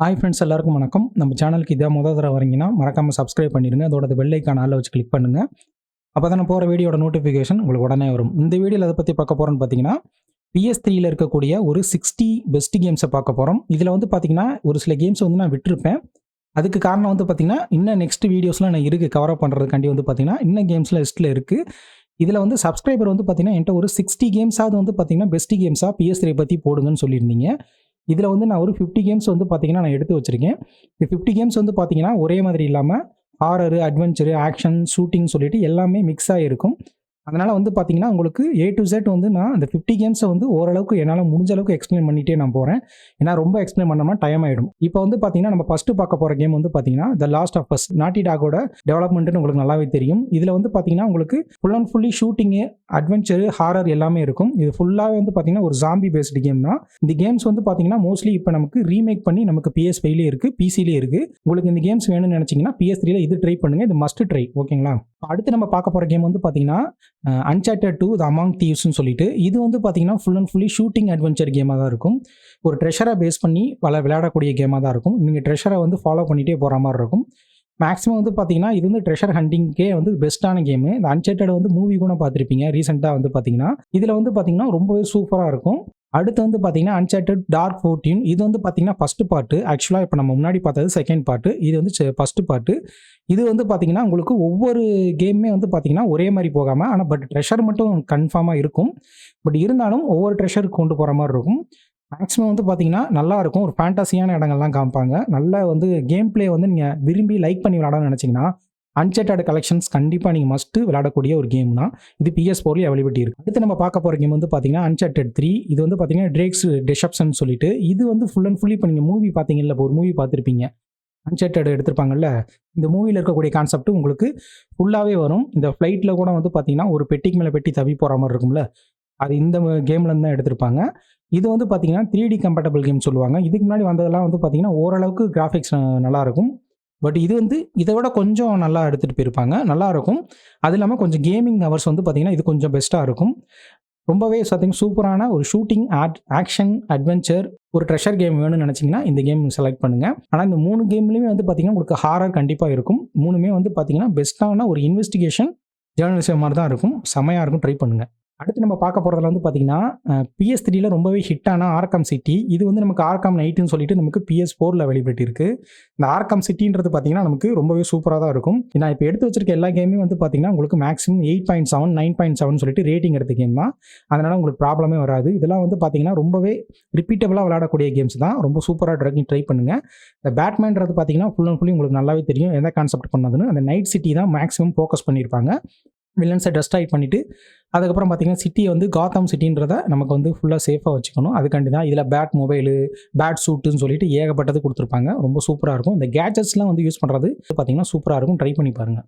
Hi friends எல்லாருக்கும் வணக்கம். நம்ம சேனலுக்கு இதாக முதல் தடவை வரீங்கன்னா மறக்காமல் சப்ஸ்கிரைப் பண்ணிடுங்க. அதோட வெள்ளைக்கான ஆளை வச்சு கிளிக் பண்ணுங்கள் அப்போ தான் போகிற வீடியோட நோட்டிஃபிகேஷன் உங்களுக்கு உடனே வரும். இந்த வீடியோவில் அதை பற்றி பார்க்க போகிறோன்னு பார்த்தீங்கன்னா பிஎஸ் த்ரீயில் இருக்கக்கூடிய ஒரு சிக்ஸ்டி பெஸ்ட் கேம்ஸை பார்க்க போகிறோம் இதில் வந்து பார்த்தீங்கன்னா ஒரு சில கேம்ஸ் வந்து நான் விட்டுருப்பேன். அதுக்கு காரணம் வந்து பார்த்தீங்கன்னா இன்னும் நெக்ஸ்ட் வீடியோஸ்லாம் நான் இருக்குது கவர் அப் பண்ணுறதுக்காண்டி வந்து பார்த்தீங்கன்னா இன்னும் கேம்ஸில் லிஸ்ட்டில் இருக்குது இதில் வந்து சப்ஸ்கிரைபர் வந்து பார்த்தீங்கன்னா என்கிட்ட ஒரு சிக்ஸ்டி கேம்ஸாவது வந்து பார்த்தீங்கன்னா பெஸ்ட் கேம்ஸாக பிஎஸ் த்ரீ பற்றி போடுங்கன்னு சொல்லியிருந்தீங்க. இதில் வந்து நான் ஒரு ஃபிஃப்டி கேம்ஸ் வந்து பார்த்தீங்கன்னா நான் எடுத்து வச்சுருக்கேன். இந்த ஃபிஃப்டி கேம்ஸ் வந்து பார்த்தீங்கன்னா ஒரே மாதிரி இல்லாமல் ஹாரரு அட்வென்ச்சரு ஆக்ஷன் ஷூட்டிங் சொல்லிட்டு எல்லாமே மிக்ஸ் ஆகிருக்கும் அதனால் வந்து பார்த்தீங்கன்னா உங்களுக்கு ஏ டு செட் வந்து நான் அந்த ஃபிஃப்டி கேம்ஸை வந்து ஓரளவுக்கு என்னால் முடிஞ்ச அளவுக்கு எக்ஸ்பிளைன் பண்ணிகிட்டே நான் போகிறேன் ஏன்னா ரொம்ப எக்ஸ்பிளைன் பண்ணோம்னா டைம் ஆகிடும் இப்போ வந்து பார்த்தீங்கன்னா நம்ம ஃபஸ்ட்டு பார்க்க போகிற கேம் வந்து பார்த்தீங்கன்னா த லாஸ்ட் ஆஃப் அஸ் நாட்டி டாகோட டெவலப்மெண்ட்டுன்னு உங்களுக்கு நல்லாவே தெரியும். இதில் வந்து பார்த்தீங்கன்னா உங்களுக்கு full and fully shooting adventure horror எல்லாமே இருக்கும். இது ஃபுல்லாகவே வந்து பார்த்தீங்கன்னா ஒரு ஜாம்பி பேஸ்டு கேம் தான். இந்த கேம்ஸ் வந்து பார்த்தீங்கன்னா மோஸ்ட்லி இப்போ நமக்கு ரீமேக் பண்ணி நமக்கு பிஎஸ் ஃபைவ்லேயே இருக்குது பிசிலேயே இருக்குது உங்களுக்கு இந்த கேம்ஸ் வேணும்னு நினச்சிங்கன்னா பிஎஸ் த்ரீல இது ட்ரை பண்ணுங்கள் இது மஸ்ட் ட்ரை ஓகேங்களா? அடுத்து நம்ம பார்க்க போகிற கேம் வந்து பார்த்தீங்கன்னா அன்சார்டட் டூ த அமாங் தீவ்ஸ்னு சொல்லிட்டு இது வந்து பார்த்தீங்கன்னா full and fully shooting adventure கேமாக தான் இருக்கும். ஒரு ட்ரெஷரை பேஸ் பண்ணி பல விளையாடக்கூடிய கேமாக தான் இருக்கும். நீங்கள் ட்ரெஷரை வந்து ஃபாலோ பண்ணிகிட்டே போகிற மாதிரி இருக்கும். மேக்ஸிமம் வந்து பார்த்தீங்கன்னா இது வந்து ட்ரெஷர் ஹண்டிங்கே வந்து பெஸ்ட்டான கேமு இந்த அன்சார்டட் வந்து மூவி கூட பார்த்துருப்பீங்க ரீசெண்டாக வந்து பார்த்தீங்கன்னா இதில் வந்து பார்த்தீங்கன்னா ரொம்பவே சூப்பராக இருக்கும். அடுத்து வந்து பார்த்தீங்கன்னா அன்சார்டட் டார்க் ஃபோர்டீன் இது வந்து பார்த்தீங்கன்னா ஃபஸ்ட் பார்ட்டு ஆக்சுவலாக இப்போ நம்ம முன்னாடி பார்த்தது செகண்ட் பார்ட்டு இது வந்து ஃபஸ்ட்டு பார்ட்டு இது வந்து பார்த்தீங்கன்னா உங்களுக்கு ஒவ்வொரு கேமுமே வந்து பார்த்தீங்கன்னா ஒரே மாதிரி போகாமல் ஆனால் பட் ட்ரெஷர் மட்டும் கன்ஃபார்மாக இருக்கும். பட் இருந்தாலும் ஒவ்வொரு ட்ரெஷருக்கு கொண்டு போகிற மாதிரி இருக்கும். மேக்ஸிமம் வந்து பார்த்தீங்கன்னா நல்லா இருக்கும். ஒரு ஃபேண்டசியான இடங்கள்லாம் காமிப்பாங்க. நல்ல வந்து கேம் பிளே வந்து நீங்கள் விரும்பி லைக் பண்ணி விளாடணும்னு நினச்சிங்கன்னா அன்செட்டட் கலெக்ஷன்ஸ் கண்டிப்பாக நீங்கள் மஸ்ட்டு விளையாடக்கூடிய ஒரு கேம் தான். இது பிஎஸ் போர்லேயே அவைலபிலிட்டி இருக்குது அடுத்து நம்ம பார்க்க போகிற கேம் வந்து பார்த்தீங்கன்னா அன்செட்டட் த்ரீ இது வந்து பார்த்தீங்கன்னா ட்ரேக்ஸ் டிசப்ஷன் சொல்லிட்டு இது வந்து ஃபுல் அண்ட் ஃபுல்லி இப்போ நீங்கள் மூவி பார்த்தீங்கல்ல இப்போ ஒரு மூவி பார்த்துருப்பீங்க. அன்செட்டட் எடுத்திருப்பாங்கல்ல இந்த மூவியில் இருக்கக்கூடிய கான்செப்ட் உங்களுக்கு ஃபுல்லாகவே வரும். இந்த ஃப்ளைட்டில் கூட வந்து பார்த்தீங்கன்னா ஒரு பெட்டிக்கு மேலே பெட்டி தவி போகிற மாதிரி இருக்கும்ல அது இந்த கேம்லேருந்து தான் எடுத்திருப்பாங்க. இது வந்து பார்த்தீங்கன்னா த்ரீ டி கம்பேட்டபிள் கேம் சொல்லுவாங்க. இதுக்கு முன்னாடி வந்ததெல்லாம் வந்து பார்த்தீங்கன்னா ஓரளவுக்கு கிராஃபிக்ஸ் நல்லாயிருக்கும் பட் இது வந்து இதை விட கொஞ்சம் நல்லா எடுத்துகிட்டு போயிருப்பாங்க. நல்லா இருக்கும். அது இல்லாமல் கொஞ்சம் கேமிங் ஹவர்ஸ் வந்து பார்த்திங்கன்னா இது கொஞ்சம் பெஸ்ட்டாக இருக்கும். ரொம்பவே சத்திங் சூப்பரான ஒரு ஷூட்டிங் ஆட் ஆக்ஷன் அட்வென்ச்சர் ஒரு ட்ரெஷர் கேம் வேணும்னு நினச்சிங்கன்னா இந்த கேம் செலக்ட் பண்ணுங்கள் ஆனால் இந்த மூணு கேம்லேயுமே வந்து பார்த்திங்கன்னா உங்களுக்கு ஹாரர் கண்டிப்பாக இருக்கும். மூணுமே வந்து பார்த்திங்கன்னா பெஸ்ட்டான ஒரு இன்வெஸ்டிகேஷன் ஜேர்னலிசம் மாதிரி தான் இருக்கும். செமையாக இருக்கும். ட்ரை பண்ணுங்கள் அடுத்து நம்ம பார்க்க போகிறதுல வந்து பார்த்தீங்கன்னா பிஎஸ் த்ரீயில் ரொம்பவே ஹிட்டான ஆர்காம் சிட்டி இது வந்து நமக்கு ஆர்காம் நைட்டுன்னு சொல்லிட்டு நமக்கு பிஎஸ் ஃபோரில் வெளிப்பட்டு இருக்கு. இந்த ஆர்காம் சிட்டின்றது பார்த்தீங்கன்னா நமக்கு ரொம்பவே சூப்பராக தான் இருக்கும். நான் இப்போ எடுத்து வச்சிருக்க எல்லா கேமே வந்து பார்த்தீங்கன்னா உங்களுக்கு maximum eight point seven nine point seven சொல்லிட்டு ரேட்டிங் எடுத்த கேம் தான். அதனால் உங்களுக்கு ப்ராப்ளமே வராது. இதெல்லாம் வந்து பார்த்தீங்கன்னா ரொம்பவே ரிப்பீட்டபிளாக விளையாடக்கூடிய கேம்ஸ் தான். ரொம்ப சூப்பராக ட்ரக்கிங் ட்ரை பண்ணுங்கள் இந்த பேட்மேன்றது பார்த்தீங்கன்னா ஃபுல் அண்ட் ஃபுல்லி உங்களுக்கு நல்லாவே தெரியும். எந்த கான்செப்ட் பண்ணதுன்னு. அந்த நைட் சிட்டி தான் மேக்ஸிமம் ஃபோக்கஸ் பண்ணியிருப்பாங்க. வில்லன்ஸை டெஸ்ட்ராய்ட் பண்ணிவிட்டு அதுக்கப்புறம் பார்த்தீங்கன்னா சிட்டியை வந்து காத்தம் சிட்டின்றத நமக்கு வந்து ஃபுல்லாக சேஃபாக வச்சுக்கணும். அதுக்காண்டி தான் இதில் பேட் மொபைலு பேட் சூட்டுன்னு சொல்லிட்டு ஏகப்பட்டது கொடுத்துருப்பாங்க. ரொம்ப சூப்பராக இருக்கும். இந்த கேஜெட்ஸ்லாம் வந்து யூஸ் பண்ணுறது பார்த்தீங்கன்னா சூப்பராக இருக்கும். ட்ரை பண்ணி பாருங்கள்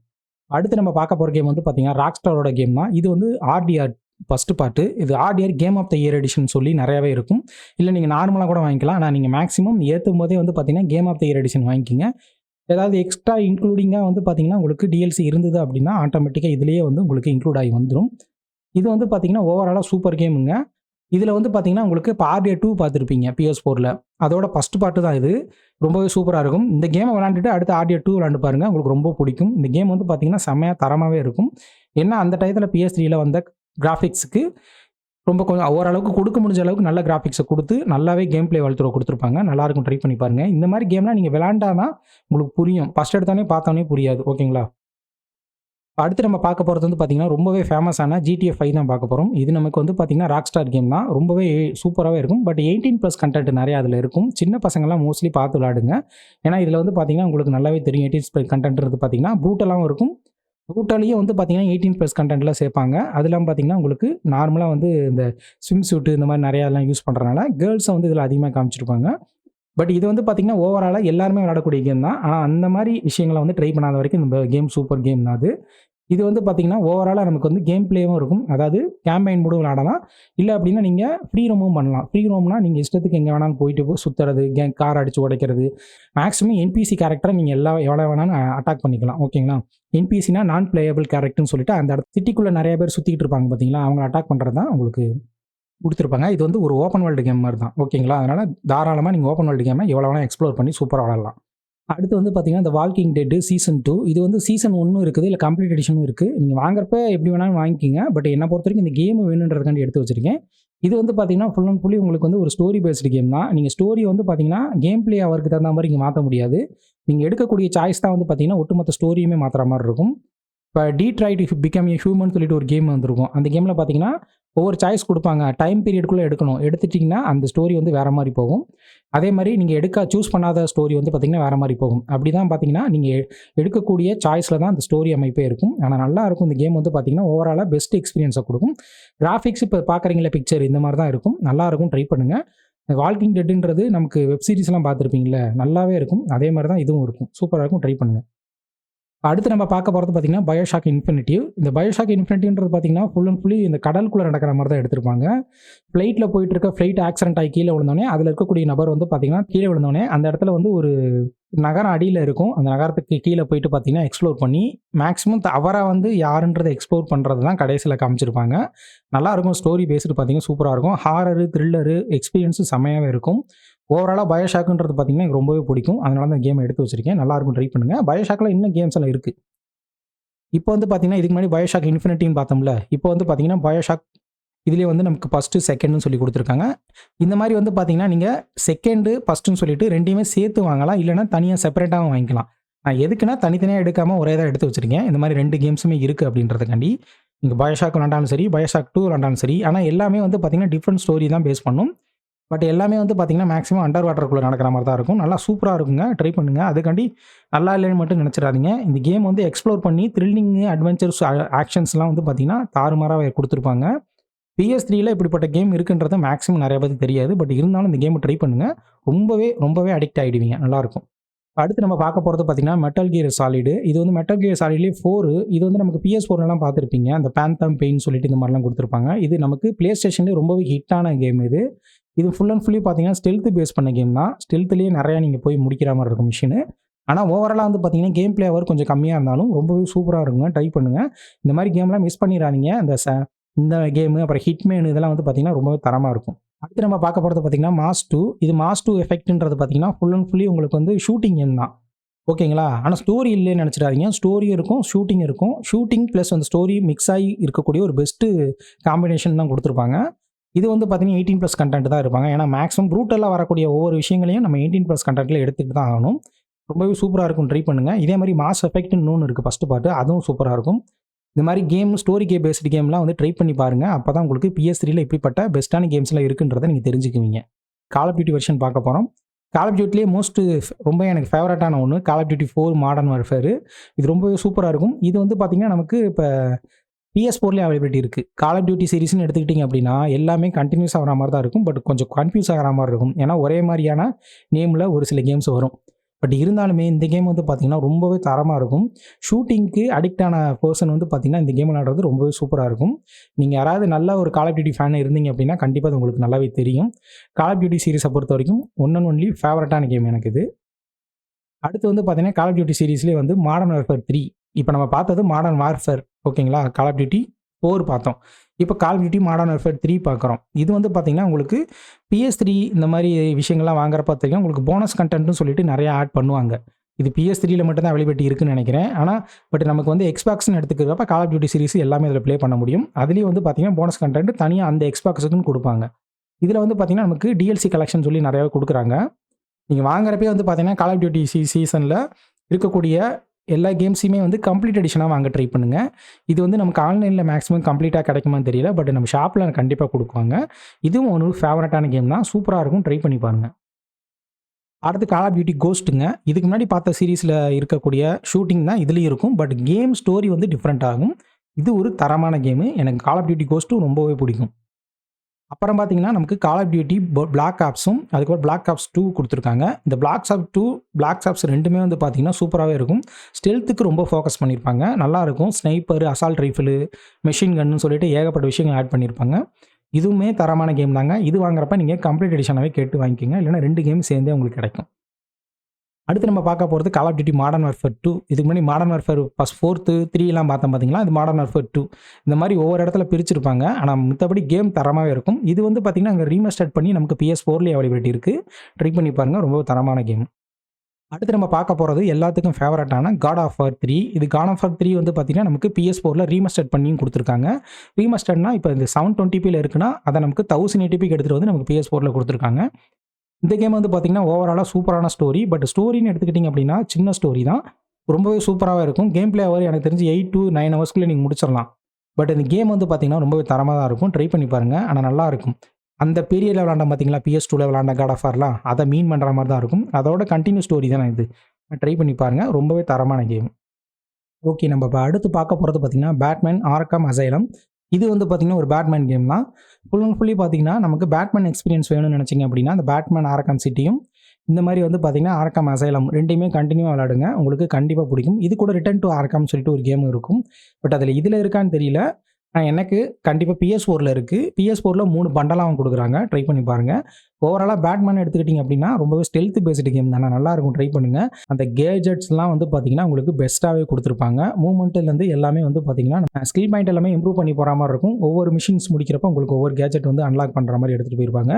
அடுத்து நம்ம பார்க்க போகிற கேம் வந்து பார்த்தீங்கன்னா ராக் ஸ்டாரோட கேம் தான். இது வந்து ஆர்டிஆர் ஃபஸ்ட்டு பார்ட்டு இது RDR game of the year edition சொல்லி நிறையவே இருக்கும். இல்லை நீங்கள் நார்மலாக கூட வாங்கிக்கலாம். ஆனால் நீங்கள் மேக்ஸிமம் ஏற்றும் போதே வந்து பார்த்தீங்கன்னா game of the year edition வாங்கிக்கிங்க. ஏதாவது எக்ஸ்ட்ரா இன்க்ளூடிங்காக வந்து பார்த்தீங்கன்னா உங்களுக்கு டிஎல்சி இருந்தது அப்படின்னா ஆட்டோமேட்டிக்காக இதுலேயே வந்து உங்களுக்கு இன்க்ளூட் ஆகி வந்துடும் இது வந்து பார்த்தீங்கன்னா ஓவராலாக சூப்பர் கேமுங்க இதில் வந்து பார்த்தீங்கன்னா உங்களுக்கு இப்போ டூ பார்த்துருப்பீங்க பிஎஸ் ஃபோரில் அதோட ஃபஸ்ட் பார்ட்டு தான் இது. ரொம்பவே சூப்பராக இருக்கும். இந்த கேமை விளாண்டுட்டு அடுத்து ஆர்டிஏ டூ விளாண்டு பாருங்கள் உங்களுக்கு ரொம்ப பிடிக்கும். இந்த கேம் வந்து பார்த்தீங்கன்னா செம்மையாக தரமாகவே இருக்கும். ஏன்னா அந்த டயத்தில் பிஎஸ் த்ரீயில் வந்த கிராஃபிக்ஸுக்கு ரொம்ப கொஞ்சம் ஓரளவுக்கு கொடுக்க முடிஞ்ச அளவுக்கு நல்ல கிராஃபிக்ஸை கொடுத்து நல்லாவே கேம் பிளே வளர்த்துற கொடுத்துருப்பாங்க நல்லாயிருக்கும் ட்ரை பண்ணி பாருங்கள் இந்த மாதிரி கேம்லாம் நீங்கள் விளாண்டாதான் உங்களுக்கு புரியும். ஃபஸ்ட் எடுத்தானே பார்த்தோன்னே புரியாது. ஓகேங்களா? அடுத்து நம்ம பார்க்க போகிறது வந்து பார்த்திங்கன்னா ரொம்பவே ஃபேமஸான ஜிடிஎஃப் ஃபைவ் தான் பார்க்க போகிறோம் இது நமக்கு வந்து பார்த்திங்கன்னா ராக் ஸ்டார் கேம் தான். ரொம்பவே சூப்பராகவே இருக்கும். பட் எயிட்டீன் ப்ளஸ் கண்டென்ட் நிறையா அதில் இருக்கும். சின்ன பசங்கள்லாம் மோஸ்ட்லி பார்த்து விளாடுங்க ஏன்னா இதில் வந்து பார்த்திங்கன்னா உங்களுக்கு நல்லாவே தெரியும். எயிட்டீன் ப்ளஸ் கண்டென்ட்றது பார்த்திங்கன்னா பூட்டெல்லாம் இருக்கும். பூட்டாலேயே வந்து பார்த்தீங்கன்னா எயிட்டீன் ப்ளஸ் கண்டென்ட்லாம் சேர்ப்பாங்க அதெல்லாம் பார்த்தீங்கன்னா உங்களுக்கு நார்மலாக வந்து இந்த ஸ்விம் சூட்டு இந்த மாதிரி நிறையாலாம் யூஸ் பண்ணுறதுனால கேர்ள்ஸை வந்து இதில் அதிகமாக காமிச்சிருப்பாங்க. பட் இது வந்து பார்த்திங்கன்னா ஓவராலாக எல்லாருமே விளாடக்கூடிய கேம் தான். ஆனால் அந்த மாதிரி விஷயங்களை வந்து ட்ரை பண்ணாத வரைக்கும் இந்த கேம் சூப்பர் கேம் தான் அது. இது வந்து பார்த்தீங்கன்னா ஓவராலாக நமக்கு வந்து கேம் பிளேவும் இருக்கும். அதாவது கேம்பைன் மூடும் விளாடலாம் இல்லை அப்படின்னா நீங்கள் ஃப்ரீ ரோமும் பண்ணலாம். ஃப்ரீ ரோம்னா நீங்கள் இஷ்டத்துக்கு எங்கே வேணாலும் போயிட்டு போய் சுற்றுறது கே கார் அடித்து உடைக்கிறது. மேக்ஸிமம் என்பிசி கேரக்டரை நீங்கள் எல்லா எவ்வளோ வேணாலும் அட்டாக் பண்ணிக்கலாம். ஓகேங்களா என்பிசினா நான் பிளேயபிள் கேரக்டர்னு சொல்லிட்டு அந்த இடத்து சிட்டிக்குள்ளே நிறைய பேர் சுற்றிக்கிட்டு இருப்பாங்க பார்த்தீங்களா அவங்க அட்டாக் பண்ணுறது தான் உங்களுக்கு கொடுத்துருப்பாங்க. இது வந்து ஒரு ஓப்பன் வேர்ல்டு கேம் மாதிரி தான். ஓகேங்களா? அதனால் தாராளமாக நீங்கள் ஓப்பன் வேர்ல்டு கேமை எவ்வளோ வேணால் எக்ஸ்ப்ளோர் பண்ணி சூப்பராக விளாடலாம் அடுத்து வந்து பார்த்தீங்கன்னா, இந்த வால்கிங் டெட்டு சீசன் டூ இது வந்து சீசன் ஒன்றும் இருக்குது. இல்லை கம்ப்ளீட் எடிஷனும் இருக்குது நீங்கள் வாங்குறப்ப எப்படி வேணாலும் வாங்கிக்கிங்க பட் என்ன பொறுத்தவரைக்கும் இந்த கேம் வேணுன்றதுக்காண்டி எடுத்து வச்சிருக்கேன். இது வந்து பார்த்தீங்கன்னா, ஃபுல் அண்ட் ஃபுல்லி உங்களுக்கு வந்து ஒரு ஸ்டோரி பேஸ்டு கேம் தான். நீங்கள் ஸ்டோரி வந்து பார்த்தீங்கன்னா, கேம் பிளே அவருக்கு தகுந்த மாதிரி நீங்கள் மாற்ற முடியாது. நீங்கள் எடுக்கக்கூடிய சாய்ஸ் தான் வந்து பார்த்தீங்கன்னா, ஒட்டுமொத்த ஸ்டோரியுமே மாற்றுற மாதிரி இருக்கும். இப்போ Detroit to become a human சொல்லிட்டு ஒரு கேம் வந்திருக்கும். அந்த கேமில் பார்த்தீங்கன்னா, ஒவ்வொரு சாய்ஸ் கொடுப்பாங்க டைம் பீரியடுக்குள்ளே எடுக்கணும். எடுத்துட்டிங்கன்னா அந்த ஸ்டோரி வந்து வேறு மாதிரி போகும். அதே மாதிரி நீங்கள் எடுக்க சூஸ் பண்ணாத ஸ்டோரி வந்து பார்த்தீங்கன்னா, வேறு மாதிரி போகும். அப்படி தான் பார்த்தீங்கன்னா, நீங்கள் எடுக்கக்கூடிய சாய்ஸில் தான் அந்த ஸ்டோரி அமைப்பே இருக்கும். ஆனால் நல்லா இருக்கும் இந்த கேம் வந்து பார்த்தீங்கன்னா, ஓவராலாக பெஸ்ட் எக்ஸ்பீரியன்ஸை கொடுக்கும் கிராஃபிக்ஸ் இப்போ பார்க்குறீங்கல்ல பிக்சர் இந்த மாதிரி தான் இருக்கும். நல்லாயிருக்கும் ட்ரை பண்ணுங்கள் வால்கிங் டெட்டுன்றது நமக்கு வெப்சீரிஸ்லாம் பார்த்துருப்பீங்களே நல்லாவே இருக்கும். அதே மாதிரி தான் இதுவும் இருக்கும். சூப்பராக இருக்கும். ட்ரை பண்ணுங்கள் அடுத்து நம்ம பார்க்க போகிறது பார்த்தீங்கன்னா, பயோஷாக் இன்ஃபினிட்டிவ். இந்த பயோஷாக் இன்ஃபினிட்டிவ்ன்றது பார்த்தீங்கன்னா, ஃபுல் அண்ட் ஃபுல்லி இந்த கடலுக்குள்ளே நடக்கிற மாதிரி தான் எடுத்திருப்பாங்க. ஃப்ளைட்டில் போயிட்டு இருக்க ஃப்ளைட் ஆக்சிடென்ட் ஆகி கீழே விழுந்தோடனே அதில் இருக்கக்கூடிய நபர் வந்து பார்த்தீங்கன்னா, கீழே விழுந்தோடனே அந்த இடத்துல வந்து ஒரு நகரம் அடியில் இருக்கும். அந்த நகரத்துக்கு கீழே போயிட்டு பார்த்தீங்கன்னா, எக்ஸ்ப்ளோர் பண்ணி மேக்ஸிமம் தவறா வந்து யாருன்றதை எக்ஸ்ப்ளோர் பண்ணுறது தான் கடைசியில் காமிச்சிருப்பாங்க. நல்லாயிருக்கும் ஸ்டோரி பேஸ்டு பார்த்தீங்கன்னா, சூப்பராக இருக்கும். ஹாரரு, த்ரில்லரு எக்ஸ்பீரியன்ஸும் செம்மையாகவே இருக்கும். ஓவராலாக பயோஷாக்குன்றது பார்த்தீங்கன்னா, எனக்கு ரொம்பவே பிடிக்கும். அதனால தான் கேம் எடுத்து வச்சிருக்கேன். நல்லாயிருக்கும் ட்ரை பண்ணுங்கள் பயோஷாக்ல இன்னும் கேம்ஸ் எல்லாம் இருக்குது இப்போ வந்து பார்த்தீங்கன்னா, இதுக்கு முன்னாடி பயோஷாக் இன்ஃபினிட்டின்னு பார்த்தோம்ல. இப்போ வந்து பார்த்தீங்கன்னா, பயோஷாக் இதுலேயே வந்து நமக்கு ஃபர்ஸ்ட்டு, செகண்ட்ன்னு சொல்லி கொடுத்துருக்காங்க இந்த மாதிரி வந்து பார்த்தீங்கன்னா, நீங்கள் செகண்டு, ஃபர்ஸ்ட்டுன்னு சொல்லிட்டு ரெண்டையுமே சேர்த்து வாங்கலாம். இல்லைனா தனியாக செப்பரேட்டாகவும் வாங்கிக்கலாம். நான் எதுக்குன்னா, தனித்தனியாக எடுக்காமல் ஒரே தான் எடுத்து வச்சுருக்கேன் இந்த மாதிரி ரெண்டு கேம்ஸுமே இருக்குது அப்படின்றதுக்காண்டி. நீங்கள் பயோஷாக் விளாண்டாலும் சரி, பயோஷாக் டூ விளாண்டாலும் சரி. ஆனால் எல்லாமே வந்து பார்த்தீங்கன்னா, டிஃப்ரெண்ட் ஸ்டோரி தான் பேஸ் பண்ணும். பட் எல்லாமே வந்து பார்த்தீங்கன்னா, மேக்ஸிமம் அண்டர் வாட்டருக்குள்ளே நடக்கிற மாதிரி தான் இருக்கும். நல்லா சூப்பராக இருக்குங்க. ட்ரை பண்ணுங்க. அதுக்காண்டி நல்லா இல்லைன்னு மட்டும் நினச்சிடாதீங்க இந்த கேம் வந்து எக்ஸ்ப்ளோர் பண்ணி த்ரில்லிங்கு, அட்வென்ச்சர்ஸ், ஆக்ஷன்ஸ்லாம் வந்து பார்த்திங்கன்னா தாறுமாறாக கொடுத்துருப்பாங்க பிஎஸ் த்ரீயில் இப்படிப்பட்ட கேம் இருக்குன்றது மேக்ஸிமம் நிறைய பேத்துக்கு தெரியாது. பட் இருந்தாலும் இந்த கேமை ட்ரை பண்ணுங்கள் ரொம்பவே, ரொம்பவே அடிக்ட் ஆகிடுவீங்க நல்லாயிருக்கும் அடுத்து நம்ம பார்க்க போகிறது பார்த்தீங்கன்னா, மெட்டல் கியர் சாலிடு இது வந்து மெட்டல் கியர் சாலிட்லேயே ஃபோர் இது வந்து நமக்கு பிஎஸ் ஃபோர்லாம் பார்த்துருப்பீங்க. அந்த பேந்தம் பெயின் சொல்லிட்டு இந்த மாதிரிலாம் கொடுத்துருப்பாங்க இது நமக்கு PlayStationலயே ரொம்பவே ஹிட்டான கேம் இது. இது ஃபுல் அண்ட் ஃபுல்லி பார்த்தீங்கன்னா, ஸ்டெல்த்து பேஸ் பண்ண கேம் தான். ஸ்டெல்த்துலேயே நிறையா நீங்கள் போய் முடிக்கிற மாதிரி இருக்கும் மிஷினு. ஆனால் ஓவராலாக வந்து பார்த்தீங்கன்னா, கேம் பிளே ஹவர் கொஞ்சம் கம்மியாக இருந்தாலும் ரொம்பவே சூப்பராக இருக்குங்க. ட்ரை பண்ணுங்கள் இந்த மாதிரி கேம்லாம் மிஸ் பண்ணிடாதீங்க இந்த ச இந்த கேமு, அப்புறம் ஹிட்மேன் இதெல்லாம் வந்து பார்த்தீங்கன்னா, ரொம்பவே தரமாக இருக்கும். அடுத்து நம்ம பார்க்க போகிறது பார்த்தீங்கன்னா, மாஸ் டூ இது மாஸ் டூ எஃபெக்ட்ன்றது பார்த்தீங்கன்னா, ஃபுல் அண்ட் ஃபுல்லி உங்களுக்கு வந்து ஷூட்டிங் கேம் தான். ஓகேங்களா? ஆனால் ஸ்டோரி இல்லைன்னு நினச்சிடாதீங்க ஸ்டோரியும் இருக்கும், ஷூட்டிங் இருக்கும். ஷூட்டிங் ப்ளஸ் அந்த ஸ்டோரி மிக்ஸ் ஆகி இருக்கக்கூடிய ஒரு பெஸ்ட்டு காம்பினேஷன் தான் கொடுத்துருப்பாங்க இது வந்து பார்த்தீங்கன்னா, எயிட்டீன் ப்ளஸ் கண்டென்ட் தான் இருப்பாங்க. ஏன்னா மேக்ஸிமம் ரூட்டெல்லாம் வரக்கூடிய ஒவ்வொரு விஷயங்களையும் நம்ம 18+ கன்டென்ட்ல எடுத்துட்டு தான் ஆகணும். ரொம்பவே சூப்பராக இருக்கும். ட்ரை பண்ணுங்க. இதே மாதிரி மாஸ் எஃபெக்ட்னு ஒன்று இருக்குது ஃபஸ்ட்டு பார்ட். அதுவும் சூப்பராக இருக்கும். இந்த மாதிரி கேம், ஸ்டோரி கே பேஸ்டு கேம்லாம் வந்து ட்ரை பண்ணி பாருங்கள் அப்போ தான் உங்களுக்கு PS3ல இப்படிப்பட்ட பெஸ்ட்டான கேம்ஸ்லாம் இருக்குன்றதை நீங்கள் தெரிஞ்சுக்குவீங்க. கால் ஆஃப் டியூட்டி வெர்ஷன் பார்க்க போகிறோம் கால் ஆஃப் டியூட்டிலயே மோஸ்ட் ரொம்ப எனக்கு ஃபேவரட்டான ஒன்று Call of Duty four Modern Warfare. இது ரொம்பவே சூப்பராக இருக்கும். இது வந்து பார்த்திங்கன்னா நமக்கு இப்போ பிஎஸ் ஃபோர்லேயே அவைலபிலிட்டி இருக்குது கால் ஆஃப் டியூட்டி சீரிஸ்னு எடுத்துக்கிட்டீங்க அப்படின்னா, எல்லாமே கண்டினியூஸ் ஆகிற மாதிரி தான் இருக்கும். பட் கொஞ்சம் கன்ஃப்யூஸ் ஆகிற மாதிரி இருக்கும். ஏன்னா ஒரே மாதிரியான நேமில் ஒரு சில கேம்ஸ் வரும். பட் இருந்தாலுமே இந்த கேம் வந்து பார்த்திங்கன்னா ரொம்பவே தரமாக இருக்கும். ஷூட்டிங்க்கு அடிக்ட் ஆன பர்சன் வந்து பார்த்திங்கன்னா இந்த கேம் விளையாடுறது ரொம்பவே சூப்பராக இருக்கும். நீங்கள் யாராவது நல்ல ஒரு கால் ஆஃப் டியூட்டி ஃபேன் இருந்தீங்க அப்படின்னா, கண்டிப்பாக அது உங்களுக்கு நல்லாவே தெரியும். கால் ஆஃப் டியூட்டி பொறுத்த வரைக்கும் ஒன் அண்ட் ஒன்லி ஃபேவரட்டான கேம் எனக்கு இது. அடுத்து வந்து பார்த்தீங்கன்னா, கால் ஆஃப் டியூட்டி சீரிஸ்லயே வந்து மாடர்ன் வார்ஃபேர் 3 இப்போ நம்ம பார்த்தது மாடர்ன் வார்ஃபேர் ஓகேங்களா? கால் ஆஃப் டியூட்டி ஃபோர் பார்த்தோம். இப்போ Call Duty Modern Warfare three பார்க்குறோம். இது வந்து பார்த்திங்கன்னா உங்களுக்கு PS3 இந்த மாதிரி விஷயங்கள்லாம் வாங்குறப்ப பார்த்தீங்கன்னா, உங்களுக்கு போனஸ் கண்டென்ட்னு சொல்லிட்டு நிறையா ஆட் பண்ணுவாங்க. இது PS3ல மட்டும் தான் அவைலபிலிட்டி இருக்குன்னு நினைக்கிறேன் ஆனால் பட் நமக்கு வந்து எக்ஸ்பாக்ஸ்னு எடுத்துக்கிறப்ப கால் ஆஃப் டியூட்டி சீரிஸ் எல்லாமே இதில் ப்ளே பண்ண முடியும். அதுலேயும் வந்து பார்த்திங்கன்னா போனஸ் கண்டென்ட் தனியாக அந்த எக்ஸ்பாக்ஸுக்குன்னு கொடுப்பாங்க இதில் வந்து பார்த்தீங்கன்னா, நமக்கு டிஎல்சி கலெக்ஷன் சொல்லி நிறையாவே கொடுக்குறாங்க நீங்கள் வாங்குறப்பயே வந்து பார்த்தீங்கன்னா, கால் ஆஃப் டியூட்டி சீ சீசனில் இருக்கக்கூடிய எல்லா கேம்ஸையுமே வந்து கம்ப்ளீட் எடிஷனாக வாங்க ட்ரை பண்ணுங்கள் இது வந்து நமக்கு ஆன்லைனில் மேக்ஸிமம் கம்ப்ளீட்டாக கிடைக்குமான்னு தெரியல. பட் நம்ம ஷாப்பில் கண்டிப்பாக கொடுக்குவாங்க இதுவும் ஒரு ஃபேவரட்டான கேம் தான். சூப்பராக இருக்கும். ட்ரை பண்ணி பாருங்கள் அடுத்து கால் ஆஃப் டியூட்டி கோஸ்ட்டுங்க. இதுக்கு முன்னாடி பார்த்த சீரீஸில் இருக்கக்கூடிய ஷூட்டிங் தான் இதுலேயும் இருக்கும். பட் கேம் ஸ்டோரி வந்து டிஃப்ரெண்ட் ஆகும். இது ஒரு தரமான கேமு. எனக்கு கால் ஆஃப் டியூட்டி கோஸ்ட்டும் ரொம்பவே பிடிக்கும். அப்புறம் பார்த்தீங்கன்னா, நமக்கு கால் ஆஃப் டியூட்டி பிளாக் ஆப்ஸும், அதுக்கப்புறம் பிளாக் ஆப்ஸ் டூ கொடுத்துருக்காங்க இந்த பிளாக் ஆப்ஸ் 2, பிளாக் ஆப்ஸ் ரெண்டுமே வந்து பார்த்தீங்கன்னா, சூப்பராகவே இருக்கும். ஸ்டெல்த்துக்கு ரொம்ப ஃபோக்கஸ் பண்ணியிருப்பாங்க. நல்லாயிருக்கும் ஸ்னைப்பர், அசால்ட் ரைஃபிள் மெஷின் கன்னு சொல்லிட்டு ஏகப்பட்ட விஷயங்கள் ஆட் பண்ணியிருப்பாங்க. இதுவுமே தரமான கேம் தாங்க. இது வாங்குறப்ப நீங்கள் கம்ப்ளீட் எடிஷனாகவே கேட்டு வாங்கிக்கங்க. இல்லன்னா 2 கேம் சேர்ந்தே உங்களுக்கு கிடைக்கும். அடுத்து நம்ம பார்க்க போகிறது Call of Duty Modern Warfare two இதுக்கு முன்னாடி மாடர்ன் வார்ஃபேர் ஃபஸ்ட் ஃபோர்த்து த்ரீலாம் பார்த்தோம் பார்த்தீங்களா? இது மாடர்ன் வார்ஃபேர் டூ இந்த மாதிரி ஒவ்வொரு இடத்துல பிரிச்சிருப்பாங்க. ஆனால் மற்றபடி கேம் தரமாகவே இருக்கும். இது வந்து பார்த்திங்கன்னா அங்கே ரீமஸ்டர்ட் பண்ணி நமக்கு பிஎஸ் ஃபோர்லேயே அவைலபிலிட்டி இருக்குது ட்ரை பண்ணி பாருங்கள் ரொம்ப தரமான கேம் அடுத்து நம்ம பார்க்க போகிறது எல்லாத்துக்கும் ஃபேவரட்டான காட் ஆஃப் வார் த்ரீ இது காட் ஆஃப் வார் த்ரீ வந்து பார்த்தீங்கன்னா நமக்கு பிஎஸ் ஃபோரில் ரீமஸ்டர்ட் பண்ணியும் கொடுத்துருக்காங்க. ரீமஸ்டர்ட்னா இப்போ இந்த செவன் டுவெண்ட்டி இருக்குன்னா அதை நமக்கு தௌசண்ட் எயிட்டிபிக்கு எடுத்துகிட்டு வந்து நமக்கு பிஎஸ் ஃபோரில் கொடுத்துருக்காங்க. இந்த கேம் வந்து பார்த்தீங்கன்னா ஓவராலாக சூப்பரான ஸ்டோரி பட் ஸ்டோரின்னு எடுத்துக்கிட்டிங்க அப்படின்னா சின்ன ஸ்டோரி தான். ரொம்பவே சூப்பராகவே இருக்கும். கேம் பிளே அவர் எனக்கு தெரிஞ்சு எயிட் டு நைன் ஹவர்ஸ்க்குள்ளே நீங்கள் முடிச்சிடலாம் பட் இந்த கேம் வந்து பார்த்தீங்கன்னா ரொம்பவே தரமாக தான் இருக்கும். ட்ரை பண்ணி பாருங்கள் ஆனால் நல்லா இருக்கும். அந்த பீரியடில் விளாண்ட பார்த்தீங்களா பிஎஸ் டூவில் விளாண்ட காட் ஆஃப் ஆர்லாம் அதை மீன் பண்ணுற மாதிரி தான் இருக்கும். அதோட கண்டினியூ ஸ்டோரி தான் இது. ட்ரை பண்ணி பாருங்கள் ரொம்பவே தரமான கேம் ஓகே நம்ம இப்போ அடுத்து பார்க்க போகிறது பார்த்தீங்கன்னா பேட்மேன் ஆர்கம் அசைலம் இது வந்து பார்த்தீங்கன்னா ஒரு பேட்மேன் கேம் தான். ஃபுல் அண்ட் ஃபுல்லி பார்த்தீங்கன்னா நமக்கு பேட்மேன் எக்ஸ்பீரியன்ஸ் வேணும்னு நினச்சிங்க அப்படின்னா அந்த பேட்மேன் ஆரக்கம் சிட்டியும் இந்த மாதிரி வந்து பார்த்தீங்கன்னா ஆர்கம் அசைலம் ரெண்டையுமே கண்டினியூவாக விளாடுங்க உங்களுக்கு கண்டிப்பாக பிடிக்கும். இது கூட ரிட்டன் டு ஆர்கம் சொல்லிட்டு ஒரு கேம் இருக்கும். பட் அதில் இதில் இருக்கான்னு தெரியல. நான் எனக்கு கண்டிப்பாக பிஎஸ் ஃபோரில் இருக்குது பிஎஸ் ஃபோரில் மூணு பண்டலாகவும் கொடுக்குறாங்க. ட்ரை பண்ணி பாருங்கள் ஓவராலாக பேட்மேன் எடுத்துக்கிட்டிங்க அப்படின்னா ரொம்பவே ஸ்டெல்த் பேஸ்டு கேம் தானே. நல்லாயிருக்கும் ட்ரை பண்ணுங்கள் அந்த கேஜெட்ஸ்லாம் வந்து பார்த்தீங்கன்னா உங்களுக்கு பெஸ்ட்டாகவே கொடுத்துருப்பாங்க. மூவ்மெண்ட்லேருந்து எல்லாமே வந்து பார்த்தீங்கன்னா ஸ்கில் பாயிண்ட் எல்லாமே இம்ப்ரூவ் பண்ணி போகிற மாதிரி இருக்கும். ஒவ்வொரு மிஷின்ஸ் முடிக்கிறப்ப உங்களுக்கு ஒவ்வொரு கேஜெட் வந்து அன்லாக் பண்ணுற மாதிரி எடுத்துகிட்டு போயிருப்பாங்க.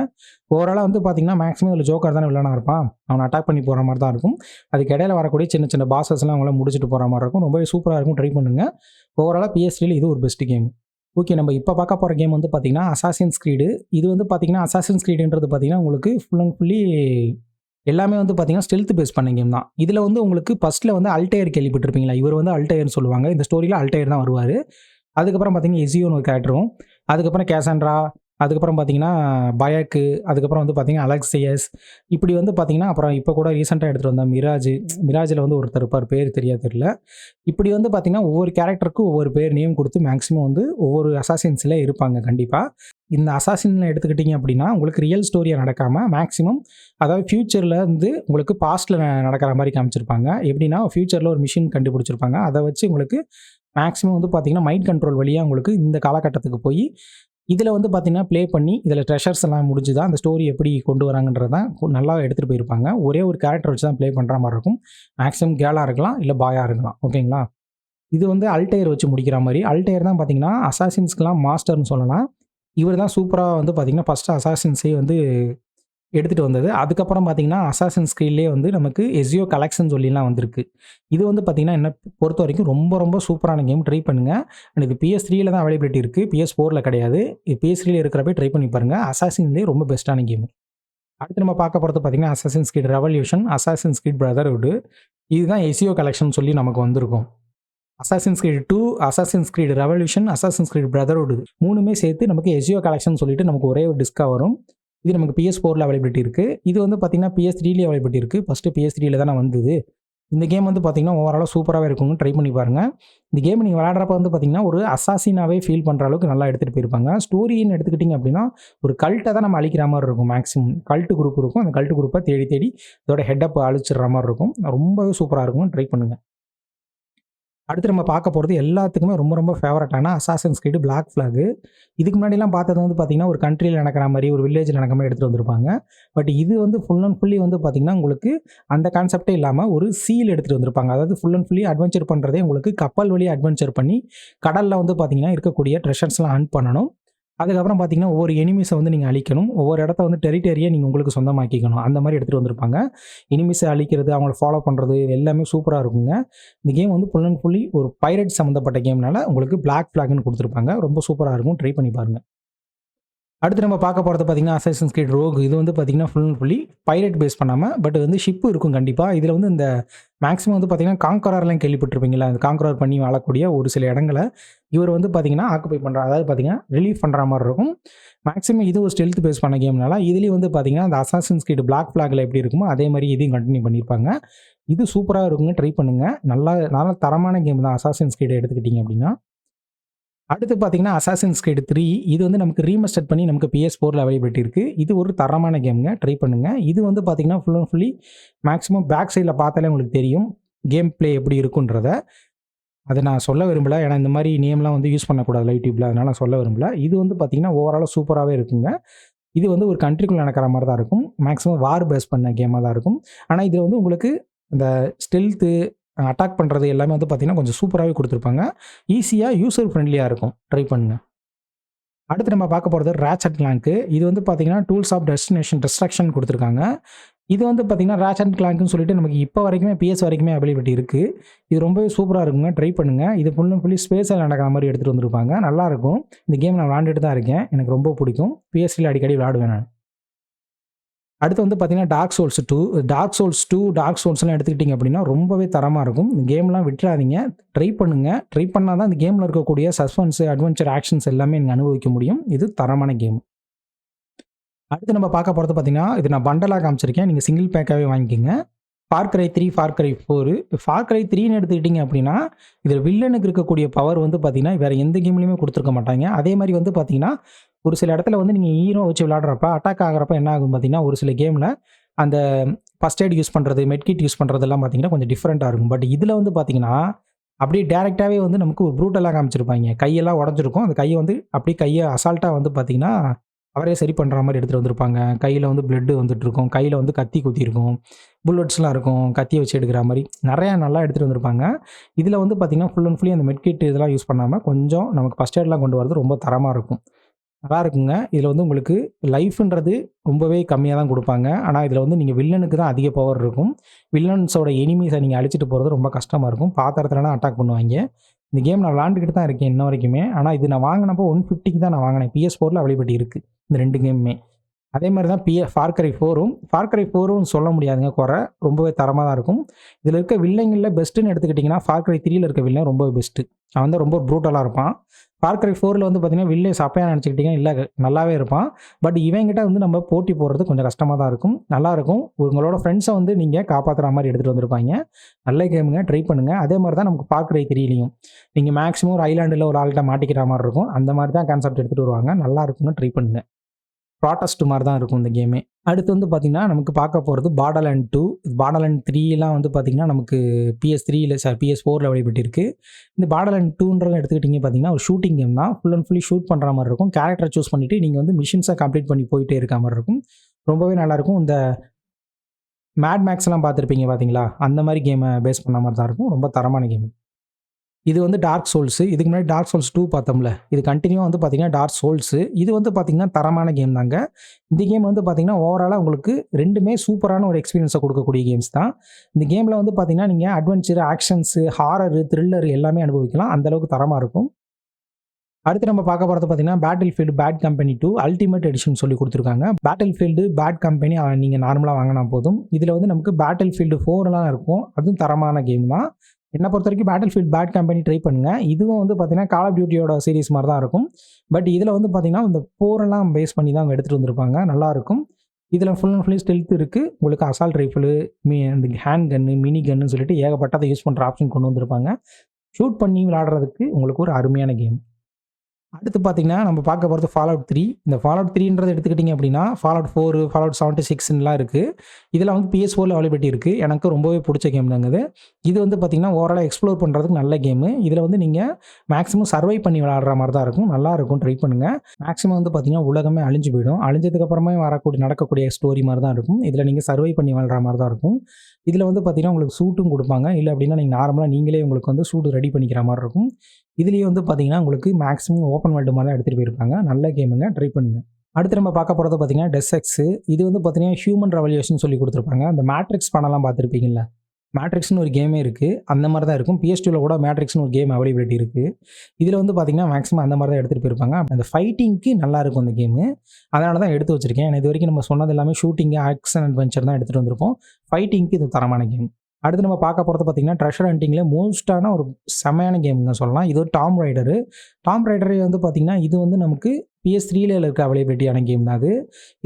ஓவராலாக வந்து பார்த்தீங்கன்னா மேக்ஸிமம் இதில் ஜோக்கர் தானே வில்லனாக இருப்பான். அவன் அட்டாக் பண்ணி போகிற மாதிரி தான் இருக்கும். அதுக்கு இடையில வரக்கூடிய சின்ன சின்ன பாசஸ்லாம் அவங்களாம் முடிச்சுட்டு போகிற மாதிரி இருக்கும். ரொம்பவே சூப்பராக இருக்கும். ட்ரை பண்ணுங்கள் ஓவராலாக பிஎஸ்டியில் இது ஒரு பெஸ்ட் கேம் ஓகே நம்ம இப்போ பார்க்க போகிற கேம் வந்து பார்த்தீங்கன்னா அசாசின் ஸ்க்ரீடு இது வந்து பார்த்தீங்கன்னா அசாசின் ஸ்க்ரீடுன்றது பார்த்தீங்கன்னா உங்களுக்கு ஃபுல் அண்ட் ஃபுல்லி எல்லாமே வந்து பார்த்தீங்கன்னா ஸ்டெல்த் பேஸ் பண்ண கேம் தான். இதில் வந்து உங்களுக்கு ஃபஸ்ட்டில் வந்து அல்டையர் கேள்விப்பட்டிருப்பீங்களா? இவர் வந்து அல்டையர்னு சொல்லுவாங்க. இந்த ஸ்டோரியில் அல்டையர் தான் வருவார். அதுக்கப்புறம் பார்த்தீங்கன்னா எசியோன்னு ஒரு கேரக்டரும் அதுக்கப்புறம் கேசண்ட்ரா அதுக்கப்புறம் பார்த்தீங்கன்னா பயக்கு அதுக்கப்புறம் வந்து பார்த்தீங்கன்னா அலெக்சியஸ் இப்படி வந்து பார்த்தீங்கன்னா அப்புறம் இப்போ கூட ரீசெண்டாக எடுத்துகிட்டு வந்த மிராஜ் மிராஜில் வந்து ஒருத்தர் இருப்பார் பேர் தெரியாது தெரியல. இப்படி வந்து பார்த்தீங்கன்னா ஒவ்வொரு கேரக்டருக்கும் ஒவ்வொரு பேர் நேம் கொடுத்து மேக்ஸிமம் வந்து ஒவ்வொரு அசாசின்ஸில் இருப்பாங்க கண்டிப்பாக இந்த அசாசினில் எடுத்துக்கிட்டிங்க அப்படின்னா உங்களுக்கு ரியல் ஸ்டோரியாக நடக்காமல் மேக்ஸிமம் அதாவது ஃப்யூச்சரில் வந்து உங்களுக்கு பாஸ்ட்டில் நடக்கிற மாதிரி காமிச்சிருப்பாங்க. எப்படின்னா ஃப்யூச்சரில் ஒரு மிஷின் கண்டுபிடிச்சிருப்பாங்க. அதை வச்சு உங்களுக்கு மேக்ஸிமம் வந்து பார்த்தீங்கன்னா மைண்ட் கண்ட்ரோல் வழியாக உங்களுக்கு இந்த காலகட்டத்துக்கு போய் இதில் வந்து பார்த்தீங்கன்னா ப்ளே பண்ணி இதில் ட்ரெஷர்ஸ் எல்லாம் முடிஞ்சு தான் அந்த ஸ்டோரி எப்படி கொண்டு வராங்கன்றது தான் நல்லா எடுத்துகிட்டு போயிருப்பாங்க. ஒரே ஒரு கேரக்டர் வச்சு தான் ப்ளே பண்ணுற மாதிரி இருக்கும். மேக்ஸிமம் கேலாக இருக்கலாம் இல்லை பாயாக இருக்கலாம். ஓகேங்களா இது வந்து அல்டையர் வச்சு முடிக்கிற மாதிரி. அல்டையர் தான் பார்த்தீங்கன்னா அசாசின்ஸ்க்கெலாம் மாஸ்டர்னு சொல்லலாம். இவர் தான் சூப்பராக வந்து பார்த்தீங்கன்னா ஃபஸ்ட்டு அசாசின்ஸே வந்து எடுத்துகிட்டு வந்தது. அதுக்கப்புறம் பார்த்தீங்கன்னா அசாசன் ஸ்க்ரீன்லேயே வந்து நமக்கு எஸ்யோ கலெக்ஷன் சொல்லிலாம் வந்திருக்கு. இது வந்து பார்த்தீங்கன்னா என்ன பொறுத்த வரைக்கும் ரொம்ப ரொம்ப சூப்பரான கேம் ட்ரை பண்ணுங்கள் அண்ட் இது பிஎஸ் த்ரீயில் தான் அவைலபிலிட்டி இருக்குது பிஎஸ் ஃபோரில் கிடையாது. பிஎஸ் த்ரீயில் இருக்கிறப்ப ட்ரை பண்ணி பாருங்கள் அசாசின்லேயே ரொம்ப பெஸ்ட்டான கேம் அடுத்து நம்ம பார்க்க போகிறது பார்த்தீங்கன்னா assassin skid revolution assassin skid பிரதர்வுட் இதுதான் எஸ்யோ கலெக்ஷன் சொல்லி நமக்கு வந்திருக்கும். Assassin ஸ்கிரீட் two assassin ஸ்கிரீட் revolution assassin ஸ்கிரீட் பிரதர்வுட் மூணுமே சேர்த்து நமக்கு எஸ்யோ கலெக்ஷன் சொல்லிட்டு நமக்கு ஒரே ஒரு டிஸ்காக வரும். இது நமக்கு பிஎஸ் ஃபோரில் அவைலபிலிட்டி இருக்குது இது வந்து பார்த்திங்கன்னா பிஎஸ் த்ரீலேயே அவைலபிலிட்டி இருக்குது ஃபஸ்ட்டு பிஎஸ் த்ரீயில் தானே வந்தது. இந்த கேம் வந்து பார்த்திங்கன்னா ஓவராலாக சூப்பராகவே இருக்கும்னு ட்ரை பண்ணி பாருங்கள் இந்த கேம் நீங்கள் விளாட்றப்ப வந்து பார்த்திங்கன்னா ஒரு அசாசினாவே ஃபீல் பண்ணுற அளவுக்கு நல்லா எடுத்துகிட்டு போயிருப்பாங்க. ஸ்டோரின்னு எடுத்துக்கிட்டிங்க அப்படின்னா ஒரு கல்ட்டை தான் நம்ம அழிக்கிற மாதிரி இருக்கும். மேக்ஸிமம் கல்ட்டு குரூப் இருக்கும். அந்த கல்ட்டு குரூப்பை தேடி தேடி இதோட ஹெட்டப் அழிச்சிடுற மாதிரி இருக்கும். ரொம்பவே சூப்பராக இருக்கும் ட்ரை பண்ணுங்கள் அடுத்து நம்ம பார்க்க போகிறது எல்லாத்துக்குமே ரொம்ப ரொம்ப ஃபேவரட்டான அசாசன் ஸ்கிரீட் பிளாக் ஃப்ளாகு இதுக்கு முன்னாடிலாம் பார்த்தது வந்து பார்த்திங்கன்னா ஒரு கண்ட்ரியில் நடக்கிற மாதிரி ஒரு வில்லேஜில் நடக்கிற மாதிரி எடுத்துகிட்டு வந்திருப்பாங்க. பட் இது வந்து ஃபுல் அண்ட் ஃபுல்லி வந்து பார்த்திங்கன்னா உங்களுக்கு அந்த கான்செப்டே இல்லாமல் ஒரு சீல் எடுத்துகிட்டு வந்திருப்பாங்க. அதாவது ஃபுல் அண்ட் ஃபுல்லி அட்வென்ச்சர் பண்ணுறதே உங்களுக்கு கப்பல் வழி அட்வென்ச்சர் பண்ணி கடலில் வந்து பார்த்திங்கன்னா இருக்கக்கூடிய ட்ரெஷர்ஸ்லாம் அன் பண்ணணும். அதுக்கப்புறம் பார்த்தீங்கன்னா ஒவ்வொரு எனிமீஸை வந்து நீங்கள் அழிக்கணும். ஒவ்வொரு இடத்த வந்து டெரிட்டரியை நீங்கள் உங்களுக்கு சொந்தமாக்கிக்கணும். அந்த மாதிரி எடுத்துகிட்டு வந்திருப்பாங்க. எனிமீஸை அழிக்கிறது அவங்கள ஃபாலோ பண்ணுறது எல்லாமே சூப்பராக இருக்குங்க. இந்த கேம் வந்து ஃபுல் அண்ட் ஃபுல்லி ஒரு பைரட் சம்மந்தப்பட்ட கேம்னால உங்களுக்கு பிளாக் ஃப்ளாக்னு கொடுத்துருப்பாங்க. ரொம்ப சூப்பராக இருக்கும். ட்ரை பண்ணி பாருங்கள் அடுத்து நம்ம பார்க்க போகிறது பார்த்தீங்கன்னா அசைசன்ஸ் கிரீட் ரோக் இது வந்து பார்த்தீங்கன்னா full and fully pirate base பண்ணாமல் பட் வந்து ஷிப்பு இருக்கும் கண்டிப்பாக இதில் வந்து இந்த மேக்ஸிமம் வந்து பார்த்தீங்கன்னா காங்கரார்லாம் கேள்விப்பட்டிருப்பீங்களா? அந்த காங்கரார் பண்ணி வாழக்கூடிய ஒரு சில இடங்களை இவர் வந்து பார்த்தீங்கன்னா ஆக்குபை பண்ணுற அதாவது பார்த்தீங்கன்னா ரிலீஃப் பண்ணுற மாதிரி இருக்கும். மேக்ஸிமம் இது ஒரு ஸ்டெல்த் பேஸ் பண்ண கேம்னால இதுலேயும் வந்து பார்த்தீங்கன்னா அந்த அசாசன்ஸ் கிரீட் பிளாக் ஃப்ளாகில் எப்படி இருக்குமோ அதே மாதிரி இதையும் கண்டினியூ பண்ணியிருப்பாங்க. இது சூப்பராக இருக்குங்க ட்ரை பண்ணுங்கள் நல்லா நல்லா தரமான கேம் தான் அசாசன்ஸ் கிரீட் எடுத்துக்கிட்டிங்க அப்படின்னா. அடுத்து பார்த்தீங்கன்னா அசாசின் ஸ்கிரீட் த்ரீ இது வந்து நமக்கு ரீமஸ்டர் பண்ணி நமக்கு பிஎஸ் ஃபோரில் அவைலபிலிட்டி இருக்குது இது ஒரு தரமான கேமுங்க ட்ரை பண்ணுங்கள் இது வந்து பார்த்தீங்கன்னா full and fully maximum back சைடில் பார்த்தாலே உங்களுக்கு தெரியும். கேம் ப்ளே எப்படி இருக்குன்றத. அதை நான் சொல்ல விரும்பல. ஏன்னா இந்த மாதிரி நேம்லாம் வந்து யூஸ் பண்ணக்கூடாது யூடியூப்பில் அதனால் நான் சொல்ல விரும்பல. இது வந்து பார்த்தீங்கன்னா ஓவராலாக சூப்பராகவே இருக்குங்க. இது வந்து ஒரு கண்ட்ரிக்குள்ளே நடக்கிற மாதிரி தான் இருக்கும். மேக்ஸிமம் வார் பேஸ் பண்ண கேமாக தான் இருக்கும். ஆனால் இதில் வந்து உங்களுக்கு இந்த ஸ்டெல்த்து அட்டாக் பண்ணுறது எல்லாமே வந்து பார்த்திங்கன்னா கொஞ்சம் சூப்பராகவே கொடுத்துருப்பாங்க. ஈஸியாக யூசர் ஃப்ரெண்ட்லியாக இருக்கும். ட்ரை பண்ணுங்கள் அடுத்து நம்ம பார்க்க போகிறது ரேச்சட் கிளாங்க்கு இது வந்து பார்த்தீங்கன்னா டூல்ஸ் ஆஃப் டெஸ்டினேஷன் டிஸ்ட்ரக்ஷன் கொடுத்துருக்காங்க. இது வந்து பார்த்தீங்கன்னா அண்ட் கிளாங்க்னு சொல்லிட்டு நமக்கு இப்போ வரைக்குமே பிஎஸ் வரைக்குமே அவைலபிலிட்டி இருக்குது இது ரொம்பவே சூப்பராக இருக்குங்க. ட்ரை பண்ணுங்கள் இது ஃபுல் அண்ட் ஃபுல்லி ஸ்பேஸில் நடக்கிற மாதிரி எடுத்துகிட்டு வந்திருப்பாங்க. நல்லாயிருக்கும் இந்த கேம் நான் விளாண்டுட்டு தான் இருக்கேன். எனக்கு ரொம்ப பிடிக்கும். பிஎஸ்சியில் அடிக்கடி விளாடுவேன் நான். அடுத்து வந்து பார்த்தீங்கன்னா Dark Souls two Dark Souls two Dark சோல்ஸ்லாம் எடுத்துக்கிட்டிங்க அப்படின்னா ரொம்பவே தரமாக இருக்கும். இந்த கேம்லாம் விட்டுறாதீங்க. ட்ரை பண்ணுங்கள் ட்ரை பண்ணால் தான் இந்த கேமில் இருக்கக்கூடிய சஸ்பென்ஸ் அட்வென்ச்சர் ஆக்ஷன்ஸ் எல்லாமே நீங்கள் அனுபவிக்க முடியும். இது தரமான கேம் அடுத்து நம்ம பார்க்க போகிறது பார்த்தீங்கன்னா இது நான் பண்டலாக காமிச்சிருக்கேன். நீங்கள் சிங்கிள் பேக்காகவே வாங்கிக்கோங்க. Far Cry three Far Cry four Far Cry த்ரீன்னு எடுத்துக்கிட்டிங்க அப்படின்னா இதில் வில்லனுக்கு இருக்கக்கூடிய பவர் வந்து பார்த்தீங்கன்னா வேறு எந்த கேம்லையுமே கொடுத்துருக்க மாட்டாங்க. அதே மாதிரி வந்து பார்த்தீங்கன்னா ஒரு சில இடத்துல வந்து நீங்கள் ஹீரோ வச்சு விளாட்றப்ப அட்டாக் ஆகிறப்ப என்ன ஆகும் பார்த்தீங்கன்னா ஒரு சில கேமில் அந்த ஃபஸ்ட் எய்ட் யூஸ் பண்ணுறது மெட்கிட் யூஸ் பண்ணுறதெல்லாம் பார்த்தீங்கன்னா கொஞ்சம் டிஃப்ரெண்ட்டாக இருக்கும். பட் இதில் வந்து பார்த்தீங்கன்னா அப்படியே டேரெக்டாகவே வந்து நமக்கு ஒரு ப்ரூட்டெல்லாம் காமிச்சிருப்பாங்க. கையெல்லாம் உடஞ்சிருக்கும். அந்த கையை வந்து அப்படியே கையை அசால்ட்டாக வந்து பார்த்தீங்கன்னா அவரே சரி பண்ணுற மாதிரி எடுத்துகிட்டு வந்திருப்பாங்க. கையில் வந்து பிளட்டு வந்துட்டுருக்கும். கையில் வந்து கத்தி குத்திருக்கும் புல்லட்ஸ்லாம் இருக்கும். கத்தியை வச்சு எடுக்கிற மாதிரி நிறையா நல்லா எடுத்துகிட்டு வந்திருப்பாங்க. இதில் வந்து பார்த்திங்கன்னா ஃபுல் அண்ட் ஃபுல்லி அந்த மெட்கிட் இதெல்லாம் யூஸ் பண்ணாமல் கொஞ்சம் நமக்கு ஃபஸ்ட் எய்ட்லாம் கொண்டு வரது ரொம்ப தரமாக இருக்கும். நல்லா இருக்குங்க. இதில் வந்து உங்களுக்கு லைஃப்ன்றது ரொம்பவே கம்மியாக தான் கொடுப்பாங்க. ஆனால் இதில் வந்து நீங்கள் வில்லனுக்கு தான் அதிக பவர் இருக்கும். வில்லன்ஸோட எனிமீஸை நீங்கள் அழிச்சிட்டு போகிறது ரொம்ப கஷ்டமாக இருக்கும். பாத்திரத்துலலாம் அட்டாக் பண்ணுவாங்க. இந்த கேம் நான் விளாண்டுக்கிட்டு தான் இருக்கேன் இன்ன வரைக்குமே. ஆனால் இது நான் வாங்கினப்போ ஒன் ஃபிஃப்டிக்கு தான் நான் வாங்கினேன். பிஎஸ் ஃபோரில் அவைலபிலிட்டி இருக்குது இந்த ரெண்டு கேமுமே அதே மாதிரி தான் பிஎ ஃபார்க்கரை ஃபோரும் ஃபார்க்கரை ஃபோரும் சொல்ல முடியாதுங்க குறை. ரொம்பவே தரமாக தான் இருக்கும். இதில் இருக்க வில்லங்களில் பெஸ்ட்டுன்னு எடுத்துக்கிட்டிங்கன்னா ஃபார்க்கரை த்ரீயில் இருக்க வில்லன் ரொம்பவே பெஸ்ட்டு அவன் வந்து ரொம்ப ப்ரூட்டலாக இருப்பான். ஃபார்க்கரை ஃபோரில் வந்து பார்த்திங்கன்னா வில்லே சப்பையாக நினச்சிக்கிட்டிங்கன்னா இல்லை நல்லாவே இருப்பான். பட் இவங்கிட்ட வந்து நம்ம போட்டி போடுறது கொஞ்சம் கஷ்டமாக தான் இருக்கும். நல்லாயிருக்கும் உங்களோட ஃப்ரெண்ட்ஸை வந்து நீங்கள் காப்பாற்றுற மாதிரி எடுத்துகிட்டு வந்திருப்பாங்க. நல்ல கேமுங்க ட்ரை பண்ணுங்கள் அதே மாதிரி தான் நமக்கு பார்க்குற தெரியலையும் நீங்கள் மேக்ஸிமம் ஒரு ஐலாண்டில் ஒரு ஆள்கிட்ட மாட்டிக்கிற மாதிரி இருக்கும். அந்த மாதிரி தான் கான்செப்ட் எடுத்துகிட்டு வருவாங்க. நல்லா இருக்குன்னு ட்ரை பண்ணுங்கள் ப்ராட்டஸ்ட் மாதிரி தான் இருக்கும் இந்த கேமே அடுத்து வந்து பார்த்திங்கன்னா நமக்கு பார்க்க போகிறது பாடல் அண்ட் டூ பாடல் அண்ட் த்ரீலாம் வந்து பார்த்திங்கன்னா நமக்கு பிஎஸ் த்ரீயில் சார் பிஎஸ் ஃபோரில் வழிபட்டிருக்கு இந்த பாடல் அண்ட் டூன்றதை எடுத்துக்கிட்டிங்க பார்த்தீங்கன்னா ஒரு ஷூட்டிங் கேம் தான். ஃபுல் அண்ட் ஃபுல்லி ஷூட் பண்ணுற மாதிரி இருக்கும். கேரக்டரை சூஸ் பண்ணிவிட்டு நீங்கள் வந்து மிஷின்ஸை கம்ப்ளீட் பண்ணி போயிட்டே இருக்க மாதிரி இருக்கும். ரொம்பவே நல்லாயிருக்கும் இந்த மேட் மேக்ஸ்லாம் பார்த்துருப்பீங்க பார்த்தீங்களா அந்த மாதிரி கேமை பேஸ் பண்ண மாதிரி தான் இருக்கும். ரொம்ப தரமான கேம் இது வந்து டார்க் சோல்ஸு இதுக்கு முன்னாடி டார்க் சோல்ஸ் டூ பார்த்தோம்ல. இது கண்டினியூ வந்து பார்த்தீங்கன்னா டார்க் சோல்ஸு இது வந்து பார்த்தீங்கன்னா தரமான கேம் தாங்க. இந்த கேம் வந்து பார்த்தீங்கன்னா ஓவராலாக உங்களுக்கு ரெண்டுமே சூப்பரான ஒரு எக்ஸ்பீரியன்ஸை கொடுக்கக்கூடிய கேம்ஸ் தான். இந்த கேமில் வந்து பார்த்தீங்கன்னா நீங்கள் அட்வென்ச்சர் ஆக்ஷன்ஸு ஹாரரு த்ரில்லர் எல்லாமே அனுபவிக்கலாம். அந்தளவுக்கு தரமாக இருக்கும். அடுத்து நம்ம பார்க்க போகிறது பார்த்தீங்கன்னா Battlefield Bad Company two Ultimate Edition சொல்லி கொடுத்துருக்காங்க. பேட்டில் ஃபீல்டு பேட் கம்பெனி நீங்கள் நார்மலாக வாங்கினா போதும். இதில் வந்து நமக்கு பேட்டில் ஃபீல்டு ஃபோர்லாம் இருக்கும். அதுவும் தரமான கேம் தான். என்னை பொறுத்த வரைக்கும் Battlefield bad company try பண்ணுங்கள் இதுவும் வந்து பார்த்தீங்கன்னா கால் ஆஃப் டியூட்டியோட சீரிஸ் மாதிரி தான் இருக்கும். பட் இதில் வந்து பார்த்தீங்கன்னா இந்த போரெல்லாம் பேஸ் பண்ணி தான் அவங்க எடுத்துகிட்டு வந்திருப்பாங்க. நல்லாயிருக்கும் இதில் ஃபுல் அண்ட் ஃபுல்லி ஸ்டெல்த் இருக்குது உங்களுக்கு அசால்ட் ரைஃபிள் மீ இந்த ஹேண்ட் கன்னு மினி கன்னு சொல்லிட்டு ஏகப்பட்டதை யூஸ் பண்ணுற ஆப்ஷன் கொண்டு வந்திருப்பாங்க. ஷூட் பண்ணி விளாடுறதுக்கு உங்களுக்கு ஒரு அருமையான கேம் அடுத்து பார்த்தீங்கன்னா நம்ம பார்க்க போகிறது ஃபால் அவுட் த்ரீ இந்த ஃபால் அவுட் த்ரீன்றது எடுத்துக்கிட்டிங்க அப்படின்னா Fallout four Fallout seventy சிக்ஸ்லாம் இருக்குது இதில் வந்து பிஎஸ் ஃபோரில் அவைலபிலிட்டி இருக்குது எனக்கு ரொம்பவே பிடிச்ச கேம் தாங்க இது. இது வந்து பார்த்திங்கன்னா ஓவராலாக எக்ஸ்ப்ளோர் பண்ணுறதுக்கு நல்ல கேமு இதில் வந்து நீங்கள் மேக்ஸிமம் சர்வை பண்ணி விளாடுற மாதிரி தான் இருக்கும். நல்லா இருக்கும். ட்ரை பண்ணுங்கள் மேக்ஸிமம் வந்து பார்த்திங்கன்னா உலகமே அழிஞ்சு போயிடும். அழிஞ்சதுக்கப்புறமே வரக்கூடிய நடக்கக்கூடிய ஸ்டோரி மாதிரி தான் இருக்கும். இதில் நீங்கள் சர்வை பண்ணி விளாட்ற மாதிரி தான் இருக்கும். இதில் வந்து பார்த்திங்கன்னா உங்களுக்கு சூட்டும் கொடுப்பாங்க. இல்லை அப்படின்னா நீங்கள் நார்மலாக நீங்களே உங்களுக்கு வந்து சூட்டு ரெடி பண்ணிக்கிற மாதிரி இருக்கும். இதுலேயே வந்து பார்த்தீங்கன்னா உங்களுக்கு மேக்ஸிமம் ஓப்பன் வேர்ல்டு மாதிரி தான் எடுத்துகிட்டு போயிருப்பாங்க. நல்ல கேமுங்க ட்ரை பண்ணுங்கள் அடுத்து நம்ம பார்க்க போகிறது பார்த்தீங்கன்னா டெஸ்எக்ஸு இது வந்து பார்த்தீங்கன்னா ஹியூமன் ரெவல்யூஷன் சொல்லி கொடுத்துருப்பாங்க. அந்த மேட்ரிக்ஸ் படம்லாம் பார்த்துருப்பீங்கல்ல? மேட்ரிக்ஸ்னு ஒரு கேமே இருக்குது அந்த மாதிரி தான் இருக்கும். பிஎஸ்டியில் கூட மேட்ரிக்ஸ்னு ஒரு கேம் அவைலபிலிட்டி இருக்குது இதில் வந்து பார்த்திங்கன்னா மேக்ஸிமம் அந்த மாதிரி தான் எடுத்துகிட்டு போயிருப்பாங்க. அந்த ஃபைட்டிங்க்கு நல்லாயிருக்கும் அந்த கேமு அதனால தான் எடுத்து வச்சிருக்கேன். ஏன்னா இது வரைக்கும் நம்ம சொன்னது எல்லாமே ஷூட்டிங்கு ஆக்ஷன் அட்வென்ச்சர் தான் எடுத்துகிட்டு வந்திருப்போம். ஃபைட்டிங்க்கு இது தரமான கேம் அடுத்து நம்ம பார்க்க போகிறது பார்த்தீங்கன்னா ட்ரெஷர் ஹண்டிங்கில் மோஸ்ட்டான ஒரு செமையான கேமுங்க சொல்லலாம். இது ஒரு டாம் ரைடரு டாம் ரைடரே வந்து பார்த்திங்கன்னா இது வந்து நமக்கு பிஎஸ் த்ரீல இருக்க அவைலபிலிட்டியான கேம் தான் அது.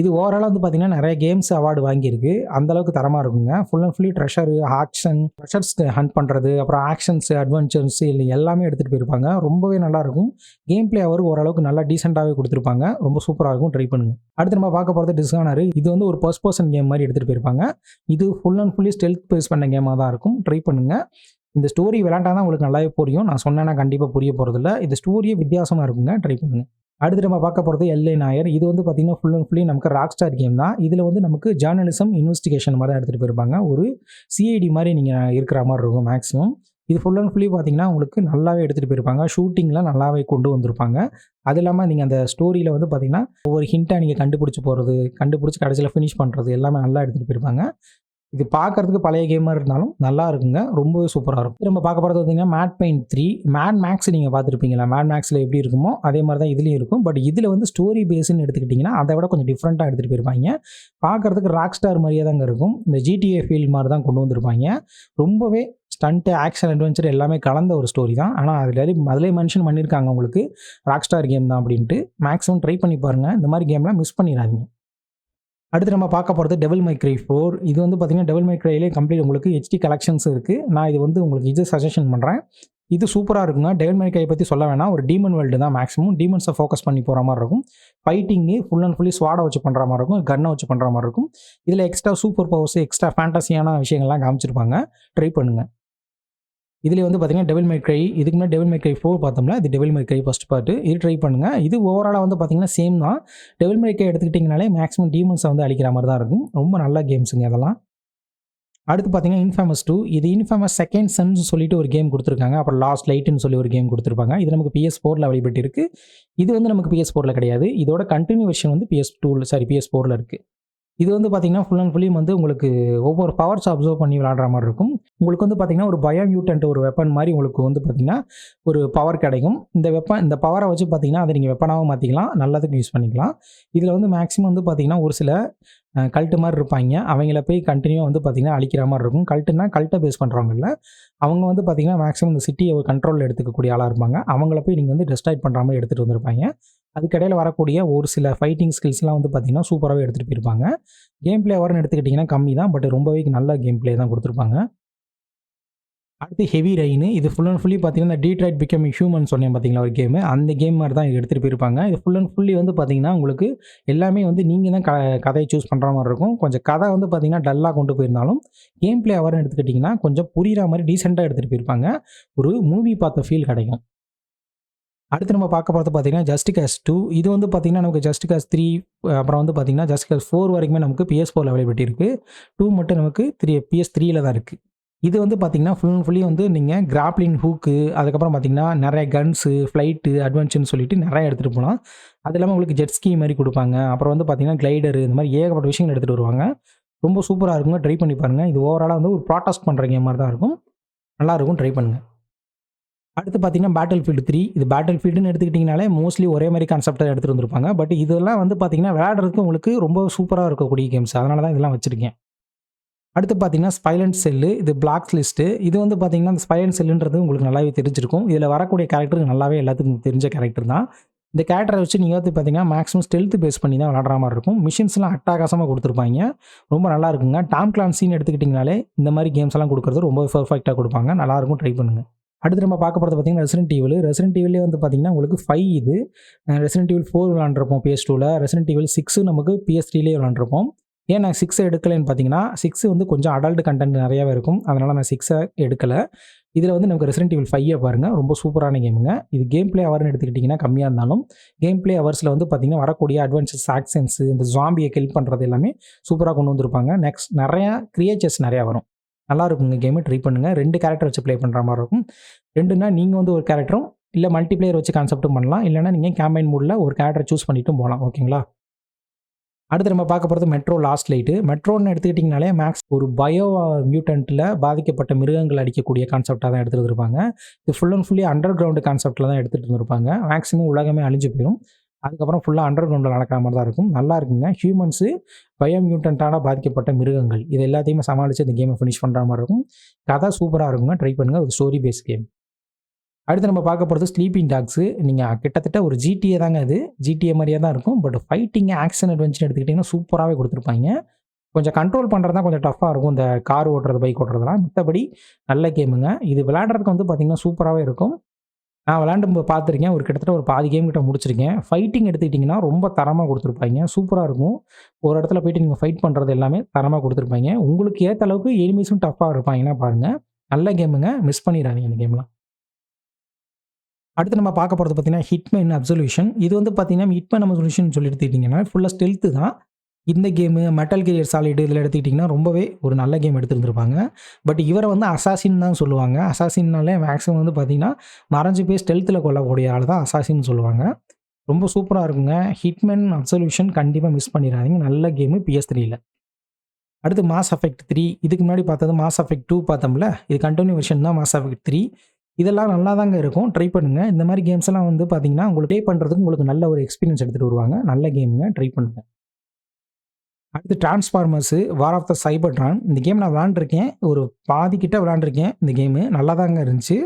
இது ஓவராலாக வந்து பார்த்தீங்கன்னா நிறைய கேம்ஸ் அவார்டு வாங்கியிருக்கு. அந்தளவுக்கு தரமாக இருக்குங்க. Full and fully treasure action treasures hunt பண்ணுறது அப்புறம் ஆக்ஷன்ஸ் அட்வென்ச்சர்ஸ் இல்லை எல்லாமே எடுத்துகிட்டு போயிருப்பாங்க. ரொம்பவே நல்லாயிருக்கும் கேம் பிளே அவர் ஓரளவுக்கு நல்லா டீசெண்டாகவே கொடுத்துருப்பாங்க. ரொம்ப சூப்பராக இருக்கும். ட்ரை பண்ணுங்கள் அடுத்து நம்ம பார்க்க போகிறது டிஸ்கானர் இது வந்து ஒரு பர்ஸ் பர்சன் கேம் மாதிரி எடுத்துகிட்டு போயிருப்பாங்க. இது full and fully stealth base பண்ண கேமாக தான் இருக்கும். ட்ரை பண்ணுங்கள் இந்த ஸ்டோரி விளாண்டா தான் உங்களுக்கு நல்லாவே புரியும். நான் சொன்னேன்னா கண்டிப்பாக புரிய போகிறதில்ல இந்த ஸ்டோரியே வித்தியாசமாக இருக்குங்க. ட்ரை பண்ணுங்கள் அடுத்து நம்ம பார்க்க போகிறது எல்ஏ நாயர். இது வந்து பார்த்திங்கன்னா ஃபுல் அண்ட் ஃபுல்லி நமக்கு ராக் ஸ்டார் கேம் தான். இதில் வந்து நமக்கு ஜேர்னலிசம் இன்வெஸ்டிகேஷன் மாதிரி தான் எடுத்துகிட்டு போயிருப்பாங்க. ஒரு சிஐடி மாதிரி நீங்கள் இருக்கிற மாதிரி இருக்கும் மேக்ஸிமம் இது ஃபுல் அண்ட் ஃபுல்லி பார்த்தீங்கன்னா உங்களுக்கு நல்லாவே எடுத்துகிட்டு போயிருப்பாங்க. ஷூட்டிங்லாம் நல்லாவே கொண்டு வந்திருப்பாங்க. அது இல்லாமல் நீங்கள் அந்த ஸ்டோரியில் வந்து பார்த்தீங்கன்னா ஒவ்வொரு ஹிண்ட்டாக நீங்கள் கண்டுபிடிச்சி போகிறது கண்டுபிடிச்சி கடைசியில் ஃபினிஷ் பண்ணுறது எல்லாமே நல்லா எடுத்துகிட்டு போயிருப்பாங்க. இது பார்க்கறதுக்கு பழைய கேமாக இருந்தாலும் நல்லா இருக்குங்க. ரொம்பவே சூப்பராக இருக்கும். நம்ம பார்க்க போகிறது பார்த்தீங்கன்னா மேட் பெயிண்ட் த்ரீ மேட் மேக்ஸ் நீங்கள் பார்த்துருப்பீங்களா? மேட் மேக்ஸில் எப்படி இருக்குமோ அதே மாதிரி தான் இதுலேயும் இருக்கும். பட் இதில் வந்து ஸ்டோரி பேஸ்ன்னு எடுத்துக்கிட்டிங்கன்னா அதை விட கொஞ்சம் டிஃப்ரெண்ட்டாக எடுத்துகிட்டு போயிருப்பாங்க. பார்க்கறதுக்கு ராக் ஸ்டார் மாதிரியே தாங்க இருக்கும். இந்த ஜிடிஏ ஃபீல் மாதிரி தான் கொண்டு வந்திருப்பாங்க. ரொம்பவே ஸ்டண்ட்டு ஆக்ஷன் அட்வென்ச்சர் எல்லாமே கலந்த ஒரு ஸ்டோரி தான். ஆனால் அதில் அதிலே மென்ஷன் பண்ணியிருக்காங்க உங்களுக்கு. ராக் ஸ்டார் கேம் தான் அப்படின்ட்டு. மேக்ஸிமம் ட்ரை பண்ணி பாருங்கள் இந்த மாதிரி கேம்லாம் மிஸ் பண்ணிடாதீங்க. அடுத்து நம்ம பார்க்க போகிறது டெவல் மைக்ரை ஃபோர் இது வந்து பார்த்திங்கன்னா டெவல் மை கம்ப்ளீட் உங்களுக்கு ஹெச்டி கலெக்ஷன்ஸ் இருக்குது நான் இது வந்து உங்களுக்கு இது சஜஷன் பண்ணுறேன் இது சூப்பராக இருக்குங்க. டெவல் மை பற்றி சொல்ல வேணாம். ஒரு டீமன் வேர்ல்டு தான் மேக்ஸிமம் டீமன்ஸை ஃபோக்கஸ் பண்ணி போகிற மாதிரி இருக்கும். ஃபைட்டிங்கு ஃபுல் அண்ட் ஃபுல்லி ஸ்வாடை வச்சு பண்ணுற மாதிரி இருக்கும். கன்னை வச்சு பண்ணுற மாதிரி இருக்கும். இதில் எக்ஸ்ட்ரா சூப்பர் பவர்ஸ் எக்ஸ்ட்ரா ஃபேண்டஸியான விஷயங்கள்லாம் காமிச்சிருப்பாங்க. ட்ரை பண்ணுங்கள் இதில் வந்து பார்த்தீங்கன்னா டெவில் மை க்ரை இதுக்கு முன்னாடி டெவில் மை க்ரை ஃபோர் பார்த்தோம்ல இது Devil May Cry first part இது ட்ரை பண்ணுங்கள் இது ஓவராலாக வந்து பார்த்தீங்கன்னா சேம் தான். டெவில் மை க்ரை எடுத்துக்கிட்டிங்கனாலே மேக்ஸிமம் டீமன்ஸை வந்து அழிக்கிற மாதிரி தான் இருக்கும். ரொம்ப நல்ல கேம்ஸுங்க அதெல்லாம். அடுத்து பார்த்தீங்கன்னா இன்ஃபேமஸ் டூ இது இன்ஃபேமஸ் செகண்ட் சன்ஸ் சொல்லிட்டு ஒரு கேம் கொடுத்துருக்காங்க. அப்புறம் லாஸ்ட் லைட்டுன்னு சொல்லி ஒரு கேம் கொடுத்துருப்பாங்க. இது நமக்கு பிஎஸ் ஃபோரில் அவைலபிலிட்டி இருக்குது இது வந்து நமக்கு பிஎஸ் ஃபோரில் கிடையாது. இதோட கண்டினியூவேஷன் வந்து பிஎஸ் டூவில் சாரி பிஎஸ் ஃபோரில் இருக்குது இது வந்து பார்த்தீங்கன்னா ஃபுல் அண்ட் ஃபுல்லியும் வந்து உங்களுக்கு ஒவ்வொரு பவர்ஸ் அப்சர்வ் பண்ணி விளாடுற மாதிரி இருக்கும். உங்களுக்கு வந்து பார்த்தீங்கன்னா ஒரு பயோ மியூட்டன்ட் ஒரு வெப்பன் மாதிரி உங்களுக்கு வந்து பார்த்திங்கன்னா ஒரு பவர் கிடைக்கும். இந்த வெப்பன் இந்த பவரை வச்சு பார்த்தீங்கன்னா அதை நீங்கள் வெப்பனாகவும் மாற்றிக்கலாம் நல்லதுக்கு யூஸ் பண்ணிக்கலாம். இதில் வந்து மேக்ஸிமம் வந்து பார்த்தீங்கன்னா ஒரு சில கல்ட்டு மாதிரி இருப்பாங்க. அவங்கள போய் கண்டினியூவாக வந்து பார்த்திங்கன்னா அழிக்கிற மாதிரி இருக்கும். கல்ட்டுனா கல்ட்டை பேஸ் பண்ணுறவங்கள அவங்க வந்து பார்த்தீங்கன்னா மேக்ஸிமம் இந்த சிட்டியை ஒரு கண்ட்ரோலில் எடுத்துக்கக்கூடிய ஆளாக இருப்பாங்க. அவங்கள போய் நீங்கள் வந்து டெஸ்ட்ராய்ட் பண்ணுற மாதிரி எடுத்துகிட்டு வந்திருப்பாங்க. அதுக்கடையில் வரக்கூடிய ஒரு சில ஃபைட்டிங் ஸ்கில்ஸ்லாம் வந்து பார்த்தீங்கன்னா சூப்பராகவே எடுத்துகிட்டு போயிருப்பாங்க. கேம் பிளே வரன்னு எடுத்துக்கிட்டிங்கன்னா கம்மி தான் பட் ரொம்பவே நல்ல கேம் பிளே தான் கொடுத்துருப்பாங்க. அடுத்து ஹெவி ரெயின் இது ஃபுல் அண்ட் ஃபுல்லி பார்த்தீங்கன்னா டீட்ரைட் பிகம் ஹியூமன் சொன்னேன் பார்த்தீங்களா ஒரு கேமு அந்த கேம் மாதிரி தான் எடுத்துகிட்டு போயிருப்பாங்க. இது ஃபுல் அண்ட் ஃபுல்லி வந்து பார்த்தீங்கன்னா உங்களுக்கு எல்லாமே வந்து நீங்கள் தான் க கதையை சூஸ் பண்ணுற மாதிரி இருக்கும். கொஞ்சம் கதை வந்து பார்த்தீங்கன்னா டல்லாக கொண்டு போயிருந்தாலும் கேம் பிளே அவர்னு எடுத்துக்கிட்டிங்கன்னா கொஞ்சம் புரிகிற மாதிரி டீசெண்டாக எடுத்துகிட்டு போயிருப்பாங்க. ஒரு மூவி பார்த்த ஃபீல் கிடைக்கும். அடுத்து நம்ம பார்க்க போகிறது பார்த்தீங்கன்னா ஜஸ்ட் கேஸ் டூ இது வந்து பார்த்தீங்கன்னா நமக்கு ஜஸ்ட் கேஸ் த்ரீ அப்புறம் வந்து பார்த்தீங்கன்னா ஜஸ்ட் கேஸ் ஃபோர் வரைக்குமே நமக்கு பிஎஸ் ஃபோர் அவைலபிலிட்டி இருக்குது டூ மட்டும் நமக்கு த்ரீ பிஎஸ் த்ரீயில் தான் இருக்குது இது வந்து பார்த்தீங்கன்னா ஃபுல் அண்ட் ஃபுல்லி வந்து நீங்கள் கிராப்ளின் ஹூக்கு அதுக்கப்புறம் பார்த்தீங்கன்னா நிறைய கன்ஸு ஃப்ளைட்டு அட்வென்ச்சர்னு சொல்லிட்டு நிறைய எடுத்துகிட்டு போகலாம். அது இல்லாமல் உங்களுக்கு ஜெட் ஸ்கீ மாதிரி கொடுப்பாங்க. அப்புறம் வந்து பார்த்தீங்கன்னா கிளைடரு இந்த மாதிரி ஏகப்பட்ட விஷயங்கள் எடுத்துகிட்டு வருவாங்க. ரொம்ப சூப்பராக இருக்குங்க. ட்ரை பண்ணி பாருங்கள் இது ஓவராலாக வந்து ஒரு ப்ராட்டஸ்ட் பண்ணுற கேம் மாதிரி தான் இருக்கும். நல்லாயிருக்கும் ட்ரை பண்ணுங்கள் அடுத்து பார்த்தீங்கன்னா பேட்டில் ஃபீல்டு த்ரீ இது பேட்டில் ஃபீல்டுன்னு எடுத்துக்கிட்டிங்கனாலே மோஸ்ட்லி ஒரே மாதிரி கான்செப்டாக எடுத்துகிட்டு வந்திருப்பாங்க. பட் இதெல்லாம் வந்து பார்த்தீங்கன்னா விளையாடுறதுக்கு உங்களுக்கு ரொம்ப சூப்பராக இருக்கக்கூடிய கேம்ஸ் அதனால தான் இதெல்லாம் வச்சுருக்கேன். அடுத்து பார்த்தீங்கன்னா ஸ்பைலண்ட் செல்லு இது பிளாக் லிஸ்ட்டு இது வந்து பார்த்தீங்கன்னா அந்த ஸ்பைலண்ட் செல்லுன்றது உங்களுக்கு நல்லாவே தெரிஞ்சிருக்கும். இதில் வரக்கூடிய கேரக்டர் நல்லாவே எல்லாத்துக்கும் தெரிஞ்ச கேரக்டர் தான். இந்த கேரக்டரை வச்சு நீங்கள் வந்து பார்த்தீங்கன்னா மேக்ஸிமம் ஸ்டெல்த்து பேஸ் பண்ணி தான் விளாட்ற மாதிரி இருக்கும். மிஷின்ஸ்லாம் அட்டாகாசமாக கொடுத்துருப்பாங்க. ரொம்ப நல்லா இருக்குங்க. டாம் கிளான்சின்னு எடுத்துக்கிட்டிங்கனாலே இந்த மாதிரி கேம்ஸ் எல்லாம் கொடுக்குறது ரொம்ப பர்ஃபெக்டாக கொடுப்பாங்க. நல்லாயிருக்கும் ட்ரை பண்ணுங்கள் அடுத்து நம்ம பார்க்க போகிறது பார்த்தீங்கன்னா ரெசிடென்ட் டிவில் ரெசிடென்ட் டிவிலே வந்து பார்த்தீங்கன்னா உங்களுக்கு ஃபைவ் இது. ரெசிடென்ட் டிவில் ஃபோர் விளாண்டுருப்போம் பிஎஸ் டூவில் ரெசிடென்ட் டிவில் சிக்ஸு நமக்கு பிஎஸ் த்ரீலே விளாண்டுருப்போம் ஏன் நான் சிக்ஸை எடுக்கலைன்னு பார்த்தீங்கன்னா சிக்ஸ் வந்து கொஞ்சம் அடல்ட் கண்டென்ட் நிறையாவே இருக்கும். அதனால் நான் சிக்ஸை எடுக்கலை. இதில் வந்து நமக்கு ரெசிடென்ட் இவில் ஃபைவை பாருங்கள் ரொம்ப சூப்பரான கேமுங்க இது கேம் பிளே அவர்னு எடுத்துக்கிட்டிங்கன்னா கம்மியாக இருந்தாலும் கேம் பிளே அவர்ஸில் வந்து பார்த்திங்கன்னா வரக்கூடிய அட்வென்ச்சர்ஸ் ஆக்ஷன்ஸு இந்த ஜாம்பியை கில் பண்ணுறது எல்லாமே சூப்பராக கொண்டு வந்திருப்பாங்க. நெக்ஸ்ட் நிறையா கிரியேச்சர்ஸ் நிறையா வரும். நல்லா இருக்குங்க கேமு ட்ரை பண்ணுங்கள் ரெண்டு கேரக்டர் வச்சு ப்ளே பண்ணுற மாதிரி இருக்கும். ரெண்டுனா நீங்கள் வந்து ஒரு கேரக்டரும் இல்லை மல்டிப்ளேயர் வச்சு கான்செப்ட்டும் பண்ணலாம். இல்லைனா நீங்கள் கேம்பைன் மூடில் ஒரு கேரக்டர் சூஸ் பண்ணிட்டும் போகலாம். ஓகேங்களா அடுத்து நம்ம பார்க்க போகிறது மெட்ரோ லாஸ்ட் லைட்டு மெட்ரோன்னு எடுத்துக்கிட்டிங்கனாலே மேக்ஸ் ஒரு பயோ மியூட்டன்ட்டில் பாதிக்கப்பட்ட மிருகங்கள் அடிக்கக்கூடிய கான்செப்டாக தான் எடுத்துகிட்டு இருப்பாங்க இது full and fully underground கான்செப்ட்டில் தான் எடுத்துகிட்டு இருந்திருப்பாங்க. மேக்ஸிமம் உலகமே அழிஞ்சு போயிடும் அதுக்கப்புறம் ஃபுல்லாக அண்டர் கிரவுண்டில் நடக்கிற மாதிரி தான் இருக்கும். நல்லா இருக்குங்க. ஹியூமன்ஸு பயோ மியூட்டன்ட்டான பாதிக்கப்பட்ட மிருகங்கள். இது எல்லாத்தையுமே சமாளித்து இந்த கேமை ஃபினிஷ் பண்ணுற மாதிரி இருக்கும். கதை சூப்பராக இருக்குங்க. ட்ரை பண்ணுங்கள் ஒரு ஸ்டோரி பேஸ் கேம் அடுத்து நம்ம பார்க்க போகிறது ஸ்லீப்பிங் டாக்ஸு நீங்கள் கிட்டத்தட்ட ஒரு ஜிடிஏ தாங்க அது. ஜிடிஏ மாதிரியே தான் இருக்கும். பட் ஃபைட்டிங் ஆக்ஷன் அட்வென்ச்சர் எடுத்துக்கிட்டிங்கன்னா சூப்பராகவே கொடுத்துருப்பாங்க. கொஞ்சம் கண்ட்ரோல் பண்ணுறது தான் கொஞ்சம் டஃப்பாக இருக்கும். இந்த கார் ஓட்டுறது பைக் ஓட்டுறதுலாம் மற்றபடி நல்ல கேமுங்க இது விளையாடுறதுக்கு வந்து பார்த்திங்கன்னா சூப்பராகவே இருக்கும். நான் விளாண்டு பார்த்துருக்கேன் ஒரு கிட்டத்தட்ட ஒரு பாதி கேம் கிட்ட முடிச்சிருக்கேன். ஃபைட்டிங் எடுத்துக்கிட்டிங்கன்னா ரொம்ப தரமாக கொடுத்துருப்பாங்க. சூப்பராக இருக்கும். ஒரு இடத்துல போயிட்டு நீங்கள் ஃபைட் பண்ணுறது எல்லாமே தரமாக கொடுத்துருப்பாங்க. உங்களுக்கு ஏற்ற அளவுக்கு எனிமீஸும் டஃப்பாக இருப்பாங்கன்னா பாருங்கள் நல்ல கேமுங்க மிஸ் பண்ணிடாதீங்க இந்த கேம்லாம் அடுத்து நம்ம பார்க்க போகிறது பார்த்தீங்கன்னா ஹிட்மேன் அப்சல்யூஷன் இது வந்து பார்த்தீங்கன்னா ஹிட்மேன் அப்சல்யூஷன் சொல்லி எடுத்துக்கிட்டிங்கன்னா ஃபுல்லாக ஸ்டெல்த்து தான். இந்த கேமு மெட்டல் கேரியர் சாலிட் இதில் எடுத்துக்கிட்டிங்கன்னா ரொம்பவே ஒரு நல்ல கேம் எடுத்துருந்துருப்பாங்க. பட் இவரை வந்து அசாசின் தான் சொல்லுவாங்க. அசாசின்னாலே மேக்ஸிமம் வந்து பார்த்திங்கன்னா மறைஞ்சு போய் ஸ்டெல்த்தில் கொல்லக்கூடிய ஆள் தான் அசாசின்னு சொல்லுவாங்க. ரொம்ப சூப்பராக இருக்குங்க. ஹிட்மேன் அப்சல்யூஷன் கண்டிப்பாக மிஸ் பண்ணிடாதீங்க. நல்ல கேமு பிஎஸ் த்ரீயில் அடுத்து மாஸ் அஃபெக்ட் த்ரீ இதுக்கு முன்னாடி பார்த்தது மாஸ் அஃபெக்ட் டூ பார்த்தோம்ல? இது கண்டினியூ வெர்ஷன் தான் மாஸ் அஃபெக்ட் த்ரீ இதெல்லாம் நல்லா தாங்க இருக்கும். ட்ரை பண்ணுங்கள் இந்த மாதிரி கேம்ஸ் எல்லாம் வந்து பார்த்தீங்கன்னா உங்களுக்கு ப்ளே பண்ணுறதுக்கு உங்களுக்கு நல்ல ஒரு எக்ஸ்பீரியன்ஸ் எடுத்துகிட்டு வருவாங்க. நல்ல கேமுங்க ட்ரை பண்ணுங்கள் அடுத்து டிரான்ஸ்ஃபார்மர்ஸு வார் ஆஃப் த சைபர்ட்ரான் இந்த கேம் நான் விளாண்டுருக்கேன். ஒரு பாதி கிட்ட விளாண்டுருக்கேன். இந்த கேமு நல்லா தாங்க இருந்துச்சு.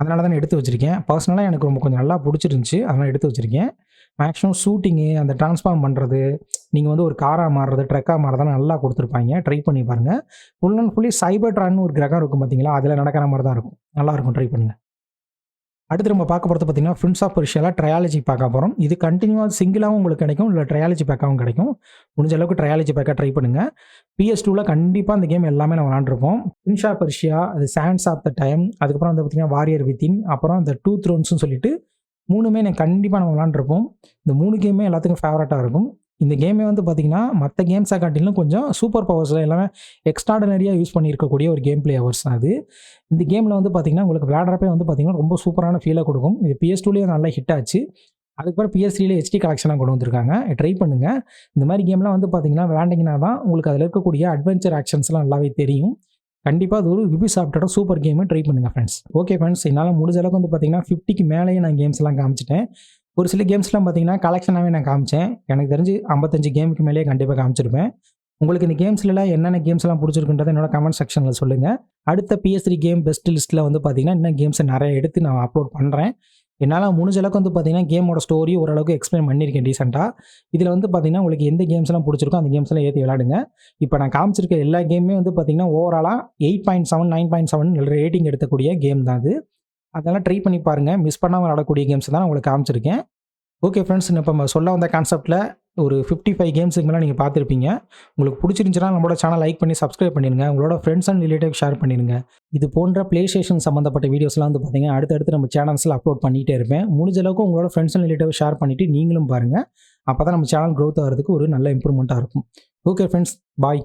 அதனால தான் எடுத்து வச்சுருக்கேன். பர்சனலாக எனக்கு ரொம்ப கொஞ்சம் நல்லா பிடிச்சிருந்துச்சி. அதனால் எடுத்து வச்சுருக்கேன். மேக்ஸிமம் ஷூட்டிங்கு அந்த டிரான்ஸ்ஃபார்ம் பண்ணுறது நீங்கள் வந்து ஒரு காராக மாறுறது ட்ரக்காக மாறுறதெல்லாம் நல்லா கொடுத்துருப்பாங்க. ட்ரை பண்ணி பாருங்கள் ஃபுல் அண்ட் ஃபுல்லி சைபர் ட்ரான்னு ஒரு கிரகம் இருக்கும் பார்த்தீங்களா அதில் நடக்கிற மாதிரி தான் இருக்கும். நல்லாயிருக்கும் ட்ரை பண்ணுங்கள் அடுத்து நம்ம பார்க்க போகிறது பார்த்தீங்கன்னா ஃப்ரெண்ட்ஸ் ஆஃப் பர்ஷியாவில் ட்ரையாலஜி பார்க்க போகிறோம் இது கண்டினியூவாக சிங்கிளாகவும் உங்களுக்கு கிடைக்கும். இல்லை ட்ரையாலஜி பேக்காகவும் கிடைக்கும். முடிஞ்ச அளவுக்கு ட்ரையாலஜி பேக்காக ட்ரை பண்ணுங்கள் பிஎஸ் டூவில் கண்டிப்பாக அந்த கேம் எல்லாமே நம்ம விளாண்டுருப்போம் ஃப்ரெண்ட்ஸ் ஆஃப் பர்ஷியா அது சாண்ட்ஸ் ஆஃப் த டைம் அதுக்கப்புறம் வந்து பார்த்தீங்கன்னா வாரியர் வித்தின் அப்புறம் அந்த டூ த்ரோன்ஸ்னு சொல்லிட்டு மூணுமே எனக்கு கண்டிப்பாக நம்ம விளாண்டுருப்போம் இந்த மூணு கேமே எல்லாத்துக்கும் ஃபேவரட்டாக இருக்கும். இந்த கேமே வந்து பார்த்திங்கன்னா மற்ற கேம்ஸை காட்டிலும் கொஞ்சம் சூப்பர் பவர்ஸில் எல்லாமே எக்ஸ்ட்ராடனரியாக யூஸ் பண்ணியிருக்கக்கூடிய ஒரு கேம் பிளேவர்ஸ் தான் அது. இந்த கேமில் வந்து பார்த்திங்கன்னா உங்களுக்கு விளையாடுறப்பே வந்து பார்த்திங்கன்னா ரொம்ப சூப்பரான ஃபீலை கொடுக்கும். இது பிஎஸ் டூலேயும் நல்லா ஹிட் ஆச்சு. அதுக்கப்புறம் பிஎஸ் த்ரீல ஹெச்டி கலெக்ஷனாக கொண்டு வந்திருக்காங்க. ட்ரை பண்ணுங்கள் இந்த மாதிரி கேம்லாம் வந்து பார்த்திங்கன்னா விளாண்டிங்கன்னா தான் உங்களுக்கு அதில் இருக்கக்கூடிய அட்வென்ச்சர் ஆக்ஷன்ஸ்லாம் நல்லாவே தெரியும். கண்டிப்பாக அது ஒரு யுபி சாப்பிட்டோட சூப்பர் கேமு ட்ரை பண்ணுங்கள் ஃப்ரெண்ட்ஸ் ஓகே ஃப்ரெண்ட்ஸ் என்னால் முடிஞ்ச அளவுக்கு வந்து பார்த்திங்கன்னா ஃபிஃப்டிக்கு மேலேயே நான் கேம்ஸ்லாம் காமிச்சிட்டேன். ஒரு சில கேம்ஸ்லாம் பார்த்தீங்கன்னா கலெக்ஷனாகவே நான் காமிச்சேன். எனக்கு தெரிஞ்சு ஐம்பத்தஞ்சு கேமுக்கு மேலேயே கண்டிப்பாக காமிச்சிருப்பேன். உங்களுக்கு இந்த கேம்ஸ்லலாம் என்னென்ன கேம்ஸ்லாம் பிடிச்சிருக்குன்றத என்னோட கமெண்ட் செக்ஷனில் சொல்லுங்கள் அடுத்த பிஎஸ் த்ரீ கேம் பெஸ்ட் லிஸ்ட்டில் வந்து பார்த்தீங்கன்னா இன்னும் கேம்ஸை நிறைய எடுத்து நான் அப்லோட் பண்ணுறேன் என்னால் முடிஞ்ச அளவுக்கு வந்து பார்த்தீங்கன்னா கேமோட ஸ்டோரி ஓரளவுக்கு எக்ஸ்பிளைன் பண்ணியிருக்கேன் ரீசெண்டாக இதில் வந்து பார்த்தீங்கன்னா உங்களுக்கு எந்த கேம்ஸ்லாம் பிடிச்சிருக்கோ அந்த கேம்ஸ்லாம் ஏற்றி விளாடுங்க இப்போ நான் காமிச்சிருக்க எல்லா கேமுமே வந்து பார்த்தீங்கன்னா ஓவராலாக eight point seven nine point seven rating எடுக்கக்கூடிய கேம் தான் அது. அதெல்லாம் ட்ரை பண்ணி பாருங்கள் மிஸ் பண்ணாமல் விளாடக்கூடிய கேம்ஸ் தான் உங்களுக்கு காமிச்சிருக்கேன். ஓகே ஃப்ரெண்ட்ஸ் இப்போ நம்ம சொல்ல வந்த கான்செப்ட்டில் ஒரு ஃபிஃப்டி ஃபைவ் கேம்ஸுக்கு மேலே நீங்கள் பார்த்துருப்பீங்க. உங்களுக்கு பிடிச்சிருந்துச்சுன்னா நம்மளோட சேனல் லைக் பண்ணி சப்ஸ்கிரைப் பண்ணிடுங்க. உங்களோட ஃப்ரெண்ட்ஸ் அண்ட் ரிலேட்டிவ் ஷேர் பண்ணிடுங்க. இது போன்ற ப்ளே ஸ்டேஷன் சம்மந்தப்பட்ட வீடியோஸ்லாம் வந்து பார்த்தீங்கன்னா அடுத்தடுத்து நம்ம சேனல்ஸில் அப்லோட் பண்ணிகிட்டே இருப்பேன். முடிஞ்ச அளவுக்கு உங்களோட ஃப்ரெண்ட்ஸ் அண்ட் ரிலேட்டிவ் ஷேர் பண்ணிவிட்டு நீங்களும் பாருங்கள் அப்போ தான் நம்ம சேனல் க்ரோத் ஆகிறதுக்கு ஒரு நல்ல இம்ப்ரூவ்மெண்ட்டாக இருக்கும். Okay friends bye